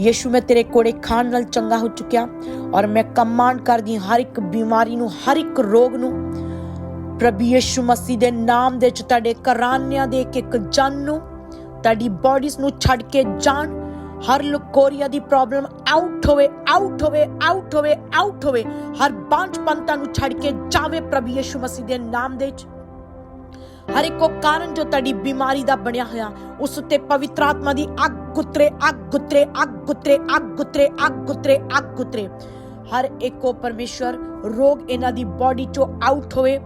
ਯਿਸੂ ਮੈਂ ਤੇਰੇ ਕੋੜੇ ਖਾਣ ਨਾਲ ਚੰਗਾ ਹੋ ਚੁੱਕਿਆ ਔਰ ਮੈਂ ਕਮਾਂਡ ਕਰਦੀ ਹਰ ਇੱਕ ਬਿਮਾਰੀ ਨੂੰ, ਹਰ ਇੱਕ ਰੋਗ ਨੂੰ। ਪ੍ਰਭੂ ਯਿਸੂ ਮਸੀਹ ਦੇ ਨਾਮ ਦੇ ਚ ਤੁਹਾਡੇ ਘਰਾਨਿਆਂ ਦੇ ਇੱਕ ਜਨ ਨੂੰ, ਤੁਹਾਡੀ ਬਾਡੀਜ਼ ਨੂੰ ਛੱਡ ਕੇ ਜਾਣ। ਹਰ ਲੁਕੋਰੀਆ ਦੀ ਪ੍ਰੋਬਲਮ ਆਊਟ ਹੋਵੇ ਆਊਟ ਹੋਵੇ ਆਊਟ ਹੋਵੇ ਆਊਟ ਹੋਵੇ। ਹਰ ਬਾਂਝ ਬਾਂਝਪੰਤਾ ਨੂੰ ਛੱਡ ਕੇ ਜਾਵੇ ਪ੍ਰਭੂ ਯਿਸੂ ਮਸੀਹ ਦੇ ਨਾਮ ਦੇ ਵਿੱਚ। ਹਰ ਇੱਕੋ ਕਾਰਨ ਜੋ ਤੁਹਾਡੀ ਬਿਮਾਰੀ ਦਾ ਬਣਿਆ ਹੋਇਆ, ਉਸ ਉੱਤੇ ਪਵਿੱਤਰ ਆਤਮਾ ਦੀ ਅੱਗ ਗੁੱਤਰੇ ਅੱਗ ਗੁੱਤਰੇ ਅੱਗ ਗੁੱਤਰੇ ਅੱਗ ਗੁੱਤਰੇ ਅੱਗ ਗੁੱਤਰੇ ਅੱਗ ਗੁੱਤਰੇ। ਹਰ ਇੱਕੋ ਪਰਮੇਸ਼ਵਰ ਰੋਗ ਇਹਨਾਂ ਦੀ ਬਾਡੀ ਚੋਂ ਆਊਟ ਹੋਵੇ।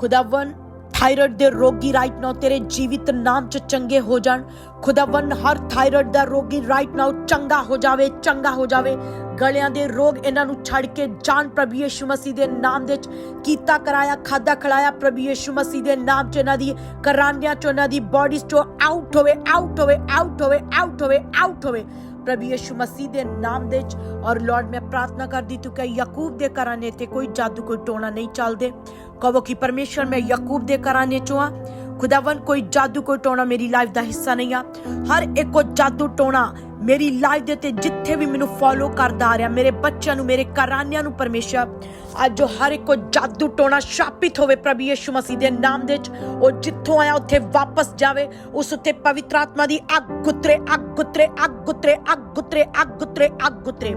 ਖੁਦਾਵੰ ਥਾਇਰਾਇਡ ਦੇ ਰੋਗੀ ਰਾਈਟ ਨਾਓ ਤੇਰੇ ਜੀਵਿਤ ਨਾਮ ਚ ਚੰਗੇ ਹੋ ਜਾਣ। ਖੁਦਾਵੰ ਹਰ ਥਾਇਰਾਇਡ ਦਾ ਰੋਗੀ ਰਾਈਟ ਨਾਓ ਚੰਗਾ ਹੋ ਜਾਵੇ, ਚੰਗਾ ਹੋ ਜਾਵੇ। ਗਲਿਆਂ ਦੇ ਰੋਗ ਇਹਨਾਂ ਨੂੰ ਛੱਡ ਕੇ ਜਾਣ ਪ੍ਰਭੂ ਯਿਸੂ ਮਸੀਹ ਦੇ ਨਾਮ ਦੇ ਵਿੱਚ ਕੀਤਾ ਕਰਾਇਆ, ਖਾਦਾ ਖਲਾਇਆ ਪ੍ਰਭੂ ਯਿਸੂ ਮਸੀਹ ਦੇ ਨਾਮ ਚ ਇਹਨਾਂ ਦੀ ਕਰਾਂਡਿਆਂ ਚ ਇਹਨਾਂ ਦੀ ਬਾਡੀਜ਼ ਚੋਂ ਆਊਟ ਹੋਵੇ ਆਊਟ ਹੋਵੇ ਆਊਟ ਹੋਵੇ ਆਊਟ ਹੋਵੇ ਆਊਟ ਹੋਵੇ ਪ੍ਰਭੂ ਯਿਸੂ ਮਸੀਹ ਦੇ ਨਾਮ ਦੇ ਵਿੱਚ। ਔਰ ਲਾਰਡ ਮੈਂ ਪ੍ਰਾਰਥਨਾ ਕਰਦੀ ਤੂੰ ਕਿ ਯਾਕੂਬ ਦੇ ਘਰਾਣੇ ਤੇ ਕੋਈ ਜਾਦੂ, ਕੋਈ ਟੋਣਾ ਨਹੀਂ ਚੱਲਦੇ। ਕਹੋ ਕਿ ਪਰਮੇਸ਼ਰ, ਮੈਂ ਯਾਕੂਬ ਦੇ ਘਰਾਣੇ ਚੋਂ ਆ ਖੁਦਾਵੰ ਕੋਈ ਜਾਦੂ, ਕੋਈ ਟੋਣਾ ਮੇਰੀ ਲਾਈਫ ਦਾ ਹਿੱਸਾ ਨਹੀਂ ਆ। ਹਰ ਇੱਕੋ ਜਾਦੂ, ਟੋਣਾ ਮੇਰੀ ਲਾਈਫ ਦੇ ਤੇ ਜਿੱਥੇ ਵੀ ਮੈਨੂੰ ਫੋਲੋ ਕਰਦਾ ਆ ਰਿਹਾ, ਮੇਰੇ ਬੱਚਿਆਂ ਨੂੰ, ਮੇਰੇ ਘਰਾਨਿਆਂ ਨੂੰ ਪਰਮੇਸ਼ਰ। ਅੱਜ ਜੋ ਹਰ ਇੱਕੋ ਜਾਦੂ, ਟੋਣਾ ਸ਼ਾਪਿਤ ਹੋਵੇ ਪ੍ਰਭੂ ਯਿਸੂ ਮਸੀਹ ਦੇ ਨਾਮ ਦੇ ਵਿੱਚ। ਉਹ ਜਿੱਥੋਂ ਆਇਆ, ਉੱਥੇ ਵਾਪਸ ਜਾਵੇ। ਉਸ ਉੱਤੇ ਪਵਿੱਤਰ ਆਤਮਾ ਦੀ ਅੱਗ ਗੁੱਤਰੇ ਅੱਗ ਗੁੱਤਰੇ ਅੱਗ ਗੁੱਤਰੇ ਅੱਗ ਗੁੱਤਰੇ ਅੱਗ ਗੁੱਤਰੇ ਅੱਗ ਗੁੱਤਰੇ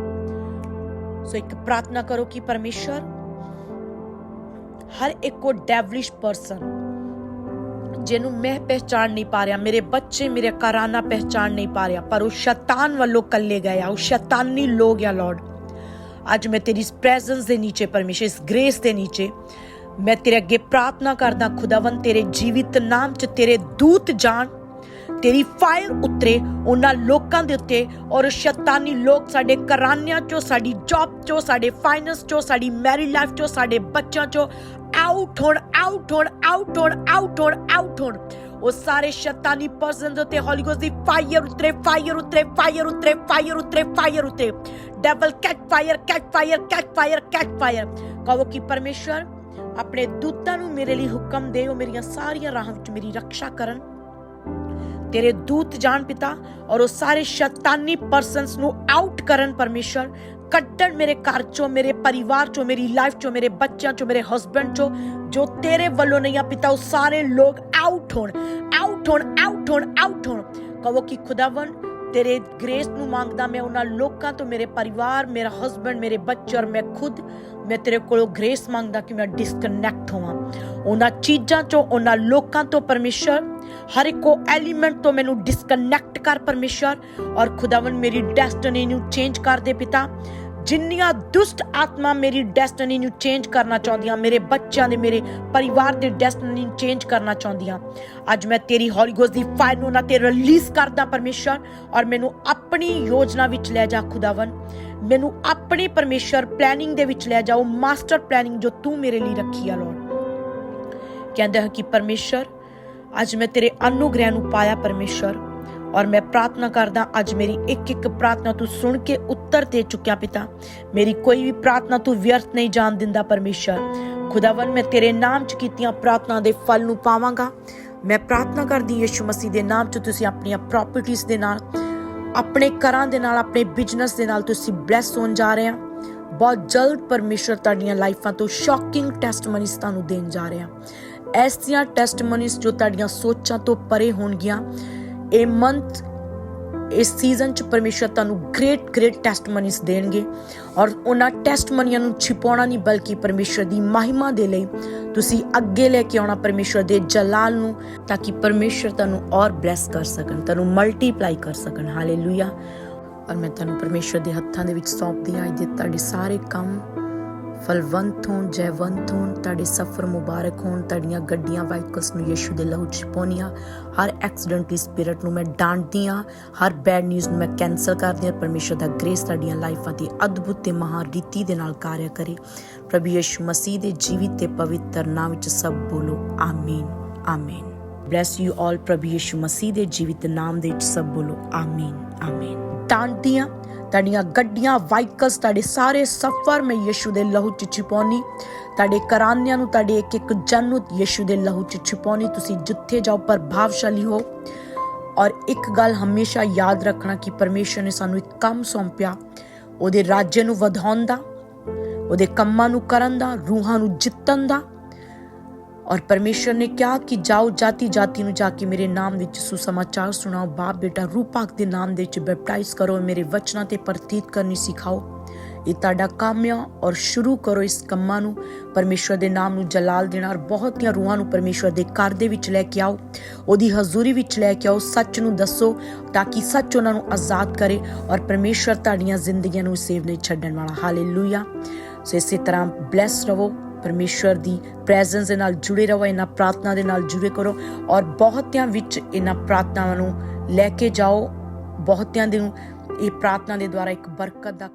ਸੋ ਇੱਕ ਪ੍ਰਾਰਥਨਾ ਕਰੋ ਕਿ ਪਰਮੇਸ਼ਰ ਹਰ ਇੱਕੋ ਡੈਵਲਿਸ਼ ਪਰਸਨ ਜਿਹਨੂੰ ਮੈਂ ਪਹਿਚਾਨ ਨਹੀਂ ਪਾ ਰਿਹਾ, ਮੇਰੇ ਬੱਚੇ ਮੇਰੇ ਘਰਾਨਾ ਪਹਿਚਾਨ ਨਹੀਂ ਪਾ ਰਿਹਾ, ਪਰ ਉਹ ਸ਼ੈਤਾਨ ਵੱਲੋਂ ਕੱਲੇ ਗਏ ਆ, ਉਹ ਸ਼ੈਤਾਨੀ ਲੋਗ ਆ ਲਾਰਡ ਅੱਜ ਮੈਂ ਤੇਰੀ ਪ੍ਰੈਜ਼ੈਂਸ ਦੇ ਨੀਚੇ, ਪਰਮੇਸ਼ਰ, ਇਸ ਗ੍ਰੇਸ ਦੇ ਨੀਚੇ, ਮੈਂ ਤੇਰੇ ਅੱਗੇ ਪ੍ਰਾਰਥਨਾ ਕਰਦਾ ਖੁਦਾਵੰ ਤੇਰੇ ਜੀਵਿਤ ਨਾਮ ਚ ਤੇਰੇ ਦੂਤ ਜਾਣ ਤੇਰੀ ਫਾਇਰ ਉਤਰੇ ਉਹਨਾਂ ਲੋਕਾਂ ਦੇ ਉੱਤੇ ਔਰ ਸ਼ੈਤਾਨੀ ਲੋਕ ਸਾਡੇ ਘਰਾਨਿਆਂ ਚੋਂ, ਸਾਡੀ ਜੌਬ ਚੋਂ, ਸਾਡੇ ਫਾਈਨੈਂਸ ਚੋਂ, ਸਾਡੀ ਮੈਰਿਡ ਲਾਈਫ ਚੋਂ, ਸਾਡੇ ਬੱਚਿਆਂ ਚੋਂ ਆਊਟ ਹੋਣ ਆਊਟ ਹੋਣ ਆਊਟ ਹੋਣ ਆਊਟ ਹੋਣ ਆਊਟ ਹੋਣ। ਉਹ ਸਾਰੇ ਸ਼ੈਤਾਨੀ ਪਰਸਨ ਦੇ ਉੱਤੇ ਹੋਲੀ ਗੋਸਟ ਦੀ ਫਾਇਰ ਉਤਰੇ ਫਾਇਰ ਉਤਰੇ ਫਾਇਰ ਉਤਰੇ ਫਾਇਰ ਉਤਰੇ ਫਾਇਰ ਉਤਰੇ। Devil catch fire catch fire catch fire catch fire catch ਕਿ ਪਰਮੇਸ਼ਰ, ਆਪਣੇ ਦੂਤਾਂ ਨੂੰ ਮੇਰੇ ਲਈ ਹੁਕਮ ਦੇ ਉਹ ਮੇਰੀਆਂ ਸਾਰੀਆਂ ਰਾਹਾਂ ਵਿੱਚ ਮੇਰੀ ਰੱਖਿਆ ਕਰਨ। ਤੇਰੇ ਦੂਤ ਜਾਣ ਪਿਤਾ ਔਰ ਉਹ ਸਾਰੇ ਸ਼ੈਤਾਨੀ ਪਰਸਨਸ ਨੂੰ ਆਊਟ ਕਰਨ ਪਰਮੇਸ਼ਰ, ਕੱਢਣ ਮੇਰੇ ਘਰ ਚੋਂ, ਮੇਰੇ ਪਰਿਵਾਰ ਚੋਂ, ਮੇਰੀ ਲਾਈਫ ਚੋਂ, ਮੇਰੇ ਬੱਚਿਆਂ ਚੋਂ, ਮੇਰੇ ਹਸਬੰਡ ਚੋਂ, ਜੋ ਤੇਰੇ ਵੱਲੋਂ ਨਹੀਂ ਆ ਪਿਤਾ, ਉਹ ਸਾਰੇ ਲੋਕ ਆਊਟ ਹੋਣ ਆਊਟ ਹੋਣ ਆਊਟ ਹੋਣ ਆਊਟ ਹੋਣ। ਕਹੋ ਕਿ ਖੁਦਾਵੰ ਤੇਰੇ ਗ੍ਰੇਸ ਨੂੰ ਮੰਗਦਾ ਮੈਂ ਉਹਨਾਂ ਲੋਕਾਂ ਤੋਂ, ਮੇਰੇ ਪਰਿਵਾਰ, ਮੇਰਾ ਹਸਬੰਡ ਮੇਰੇ ਬੱਚੇ ਔਰ ਮੈਂ ਖੁਦ, ਮੈਂ ਤੇਰੇ ਕੋਲੋਂ ਗ੍ਰੇਸ ਮੰਗਦਾ ਕਿ ਮੈਂ ਡਿਸਕਨੈਕਟ ਹੋਵਾਂ। ਉਹਨਾਂ ਚੀਜ਼ਾਂ ਚੋਂ, ਉਹਨਾਂ ਲੋਕਾਂ ਤੋਂ ਪਰਮੇਸ਼ਰ ਹਰ ਇੱਕੋ ਐਲੀਮੈਂਟ ਤੋਂ ਮੈਨੂੰ ਡਿਸਕਨੈਕਟ ਕਰ ਪਰਮੇਸ਼ਰ ਔਰ ਖੁਦਾਵੰ ਮੇਰੀ ਡੈਸਟੀਨੀ ਨੂੰ ਚੇਂਜ ਕਰ ਦੇ ਪਿਤਾ। ਜਿੰਨੀਆਂ ਦੁਸ਼ਟ ਆਤਮਾ ਮੇਰੀ ਡੈਸਟੀਨੀ ਨੂੰ ਚੇਂਜ ਕਰਨਾ ਚਾਹੁੰਦੀਆਂ, ਮੇਰੇ ਬੱਚਿਆਂ ਦੇ, ਮੇਰੇ ਪਰਿਵਾਰ ਦੇ ਡੈਸਟੀਨੀ ਨੂੰ ਚੇਂਜ ਕਰਨਾ ਚਾਹੁੰਦੀਆਂ। ਅੱਜ ਮੈਂ ਤੇਰੀ ਹੌਲੀ ਗੋਸ ਦੀ ਫਾਇਰ ਨੂੰ ਨਾ ਤੇ ਰਿਲੀਜ਼ ਕਰਦਾ ਪਰਮੇਸ਼ਰ ਔਰ ਮੈਨੂੰ ਆਪਣੀ ਯੋਜਨਾ ਵਿੱਚ ਲੈ ਜਾ ਖੁਦਾਵੰ ਮੈਨੂੰ ਆਪਣੇ ਪਰਮੇਸ਼ਰ ਪਲੈਨਿੰਗ ਦੇ ਵਿੱਚ ਲੈ ਜਾਓ ਮਾਸਟਰ ਪਲੈਨਿੰਗ ਜੋ ਤੂੰ ਮੇਰੇ ਲਈ ਰੱਖੀ ਆ ਲੋੜ ਕਹਿੰਦਾ ਹੈ ਕਿ ਪਰਮੇਸ਼ਰ ਅੱਜ ਮੈਂ ਤੇਰੇ ਅਨੁਗ੍ਰਹਿ ਨੂੰ ਪਾਇਆ ਪਰਮੇਸ਼ਰ ਔਰ ਮੈਂ ਪ੍ਰਾਰਥਨਾ ਕਰਦਾ, ਅੱਜ ਮੇਰੀ ਇੱਕ ਇੱਕ ਪ੍ਰਾਰਥਨਾ ਤੂੰ ਸੁਣ ਕੇ ਉੱਤਰ ਦੇ ਚੁੱਕਿਆ ਪਿਤਾ। ਮੇਰੀ ਕੋਈ ਵੀ ਪ੍ਰਾਰਥਨਾ ਤੂੰ ਵਿਅਰਥ ਨਹੀਂ ਜਾਣ ਦਿੰਦਾ ਪਰਮੇਸ਼ਰ ਖੁਦਾਵੰ ਮੈਂ ਤੇਰੇ ਨਾਮ 'ਚ ਕੀਤੀਆਂ ਪ੍ਰਾਰਥਨਾ ਦੇ ਫਲ ਨੂੰ ਪਾਵਾਂਗਾ। ਮੈਂ ਪ੍ਰਾਰਥਨਾ ਕਰਦੀ ਯਿਸੂ ਮਸੀਹ ਦੇ ਨਾਮ 'ਚ, ਤੁਸੀਂ ਆਪਣੀਆਂ ਪ੍ਰਾਪਰਟੀਆਂ ਦੇ ਨਾਲ, ਆਪਣੇ ਘਰਾਂ ਦੇ ਨਾਲ, ਆਪਣੇ ਬਿਜ਼ਨਸ ਦੇ ਨਾਲ ਤੁਸੀਂ ਬਲੈਸ ਹੋਣ ਜਾ ਰਹੇ ਆ ਬਹੁਤ ਜਲਦ ਪਰਮੇਸ਼ਰ ਤੁਹਾਡੀਆਂ ਲਾਈਫਾਂ ਤੋਂ ਸ਼ੌਕਿੰਗ ਟੈਸਟਮਨੀਜ਼ ਤੁਹਾਨੂੰ ਦੇਣ ਜਾ ਰਿਹਾ ਐਸੀਆਂ ਟੈਸਟਮਨੀਜ਼ ਜੋ ਤੁਹਾਡੀਆਂ ਸੋਚਾਂ ਤੋਂ ਪਰੇ ਹੋਣਗੀਆਂ, ਇਹ ਮੰਥ ਇਸ ਸੀਜ਼ਨ ਚ ਪਰਮੇਸ਼ਰ ਤੁਹਾਨੂੰ ਗ੍ਰੇਟ ਗ੍ਰੇਟ ਟੈਸਟਮਨੀਜ਼ ਦੇਣਗੇ ਔਰ ਉਹਨਾਂ ਟੈਸਟਮਨੀਆਂ ਨੂੰ ਛਿਪਾਉਣਾ ਨਹੀਂ, ਬਲਕਿ ਪਰਮੇਸ਼ਰ ਦੀ ਮਹਿਮਾ ਦੇ ਲਈ ਤੁਸੀਂ ਅੱਗੇ ਲੈ ਕੇ ਆਉਣਾ ਪਰਮੇਸ਼ਰ ਦੇ ਜਲਾਲ ਨੂੰ, ਤਾਂ ਕਿ ਪਰਮੇਸ਼ਰ ਤੁਹਾਨੂੰ ਔਰ ਬਲੈਸ ਕਰ ਸਕਣ, ਤੁਹਾਨੂੰ ਮਲਟੀਪਲਾਈ ਕਰ ਸਕਣ। ਹਾਲੇਲੂਇਆ ਔਰ ਮੈਂ ਤੁਹਾਨੂੰ ਪਰਮੇਸ਼ਰ ਦੇ ਹੱਥਾਂ ਦੇ ਵਿੱਚ ਸੌਂਪਦੀ ਹਾਂ ਜੇ ਤੁਹਾਡੇ ਸਾਰੇ ਕੰਮ ਫਲਵੰਤ ਹੋਣ ਜੈਵੰਤ ਹੋਣ ਤੁਹਾਡੇ ਸਫ਼ਰ ਮੁਬਾਰਕ ਹੋਣ, ਤੁਹਾਡੀਆਂ ਗੱਡੀਆਂ ਵਾਹੀਕਲਸ ਨੂੰ ਯਿਸੂ ਦੇ ਲਹੂ ਚ ਪਾਉਣੀਆਂ। ਹਰ ਐਕਸੀਡੈਂਟਲੀ ਸਪਿਰਿਟ ਨੂੰ ਮੈਂ ਡਾਂਟਦੀ ਹਾਂ, ਹਰ ਬੈਡ ਨਿਊਜ਼ ਨੂੰ ਮੈਂ ਕੈਨਸਲ ਕਰਦੀ ਹਾਂ, ਪਰਮੇਸ਼ਰ ਦਾ ਗ੍ਰੇਸ ਤੁਹਾਡੀਆਂ ਲਾਈਫਾਂ ਤੇ ਅਦਭੁਤ ਤੇ ਮਹਾਨ ਰੀਤੀ ਦੇ ਨਾਲ ਕਾਰਿਆ ਕਰੇ। ਪ੍ਰਭੂ ਯਿਸੂ ਮਸੀਹ ਦੇ ਜੀਵਿਤ ਤੇ ਪਵਿੱਤਰ ਨਾਮ ਵਿੱਚ ਸਭ ਬੋਲੋ, ਆਮੀਨ ਆਮੀਨ। ਬlesਸ ਯੂ ਆਲ ਪ੍ਰਭੂ ਯਿਸੂ ਮਸੀਹ ਦੇ ਜੀਵਿਤ ਨਾਮ ਦੇ ਵਿੱਚ ਸਭ ਬੋਲੋ, ਆਮੀਨ ਆਮੀਨ। ਡਾਂਟਦੀਆਂ ਤੁਹਾਡੀਆਂ ਗੱਡੀਆਂ ਵਾਹੀਕਲਸ ਤੁਹਾਡੇ ਸਾਰੇ ਸਫ਼ਰ ਮੈਂ ਯਿਸੂ ਦੇ ਲਹੂ ਚ ਛਿਪਾਉਣੀ। ਤੁਹਾਡੇ ਕਰਾਨਿਆਂ ਨੂੰ, ਤੁਹਾਡੇ ਇੱਕ ਇੱਕ ਜਨ ਨੂੰ ਯਿਸੂ ਦੇ ਲਹੂ ਚ ਛਿਪਾਉਣੀ। ਤੁਸੀਂ ਜਿੱਥੇ ਜਾਓ, ਪ੍ਰਭਾਵਸ਼ਾਲੀ ਹੋ। ਔਰ ਇੱਕ ਗੱਲ ਹਮੇਸ਼ਾ ਯਾਦ ਰੱਖਣਾ ਕਿ ਪਰਮੇਸ਼ਰ ਨੇ ਸਾਨੂੰ ਇੱਕ ਕੰਮ ਸੌਂਪਿਆ। ਉਹਦੇ ਰਾਜ ਨੂੰ ਵਧਾਉਣ ਦਾ, ਉਹਦੇ ਕੰਮਾਂ ਨੂੰ ਕਰਨ ਦਾ, ਰੂਹਾਂ ਨੂੰ ਜਿੱਤਣ ਦਾ ਔਰ ਪਰਮੇਸ਼ਰ ਨੇ ਕਿਹਾ ਕਿ ਜਾਓ ਜਾਤੀ ਜਾਤੀ ਨੂੰ ਜਾ ਕੇ ਮੇਰੇ ਨਾਮ ਵਿੱਚ ਸੁਸਮਾਚਾਰ ਸੁਣਾਓ, ਬਾਪ ਬੇਟਾ ਰੂਪਾਕ ਦੇ ਨਾਮ ਦੇ ਵਿੱਚ ਬੈਪਟਾਈਜ਼ ਕਰੋ, ਮੇਰੇ ਵਚਨਾਂ ਤੇ ਪ੍ਰਤੀਤ ਕਰਨੀ ਸਿਖਾਓ। ਇਹ ਤੁਹਾਡਾ ਕੰਮ ਆ ਔਰ ਸ਼ੁਰੂ ਕਰੋ ਇਸ ਕੰਮਾਂ ਨੂੰ। ਪਰਮੇਸ਼ਰ ਦੇ ਨਾਮ ਨੂੰ ਜਲਾਲ ਦੇਣਾ ਔਰ ਬਹੁਤੀਆਂ ਰੂਹਾਂ ਨੂੰ ਪਰਮੇਸ਼ਰ ਦੇ ਘਰ ਦੇ ਵਿੱਚ ਲੈ ਕੇ ਆਓ। ਉਹਦੀ ਹਜ਼ੂਰੀ ਵਿੱਚ ਲੈ ਕੇ ਆਓ, ਸੱਚ ਨੂੰ ਦੱਸੋ ਤਾਂ ਕਿ ਸੱਚ ਉਹਨਾਂ ਨੂੰ ਆਜ਼ਾਦ ਕਰੇ ਔਰ ਪਰਮੇਸ਼ਰ ਤੁਹਾਡੀਆਂ ਜ਼ਿੰਦਗੀਆਂ ਨੂੰ ਸੇਵ ਨਹੀਂ ਛੱਡਣ ਵਾਲਾ। ਹਾਲੇਲੂਇਆ ਸੋ ਇਸੇ ਤਰ੍ਹਾਂ ਬlesਸ ਰਹੋ। ਪਰਮੇਸ਼ਵਰ ਦੀ ਪ੍ਰੈਜ਼ੈਂਸ ਦੇ ਨਾਲ ਜੁੜੇ ਰਹੋ, ਇਹਨਾਂ ਪ੍ਰਾਰਥਨਾ ਦੇ ਨਾਲ ਜੁੜੇ ਕਰੋ ਔਰ ਬਹੁਤਿਆਂ ਵਿੱਚ ਇਹਨਾਂ ਪ੍ਰਾਰਥਨਾਵਾਂ ਨੂੰ ਲੈ ਕੇ ਜਾਓ, ਬਹੁਤਿਆਂ ਦੇ ਨੂੰ ਇਹ ਪ੍ਰਾਰਥਨਾ ਦੇ ਦੁਆਰਾ ਇੱਕ ਬਰਕਤ ਦਾ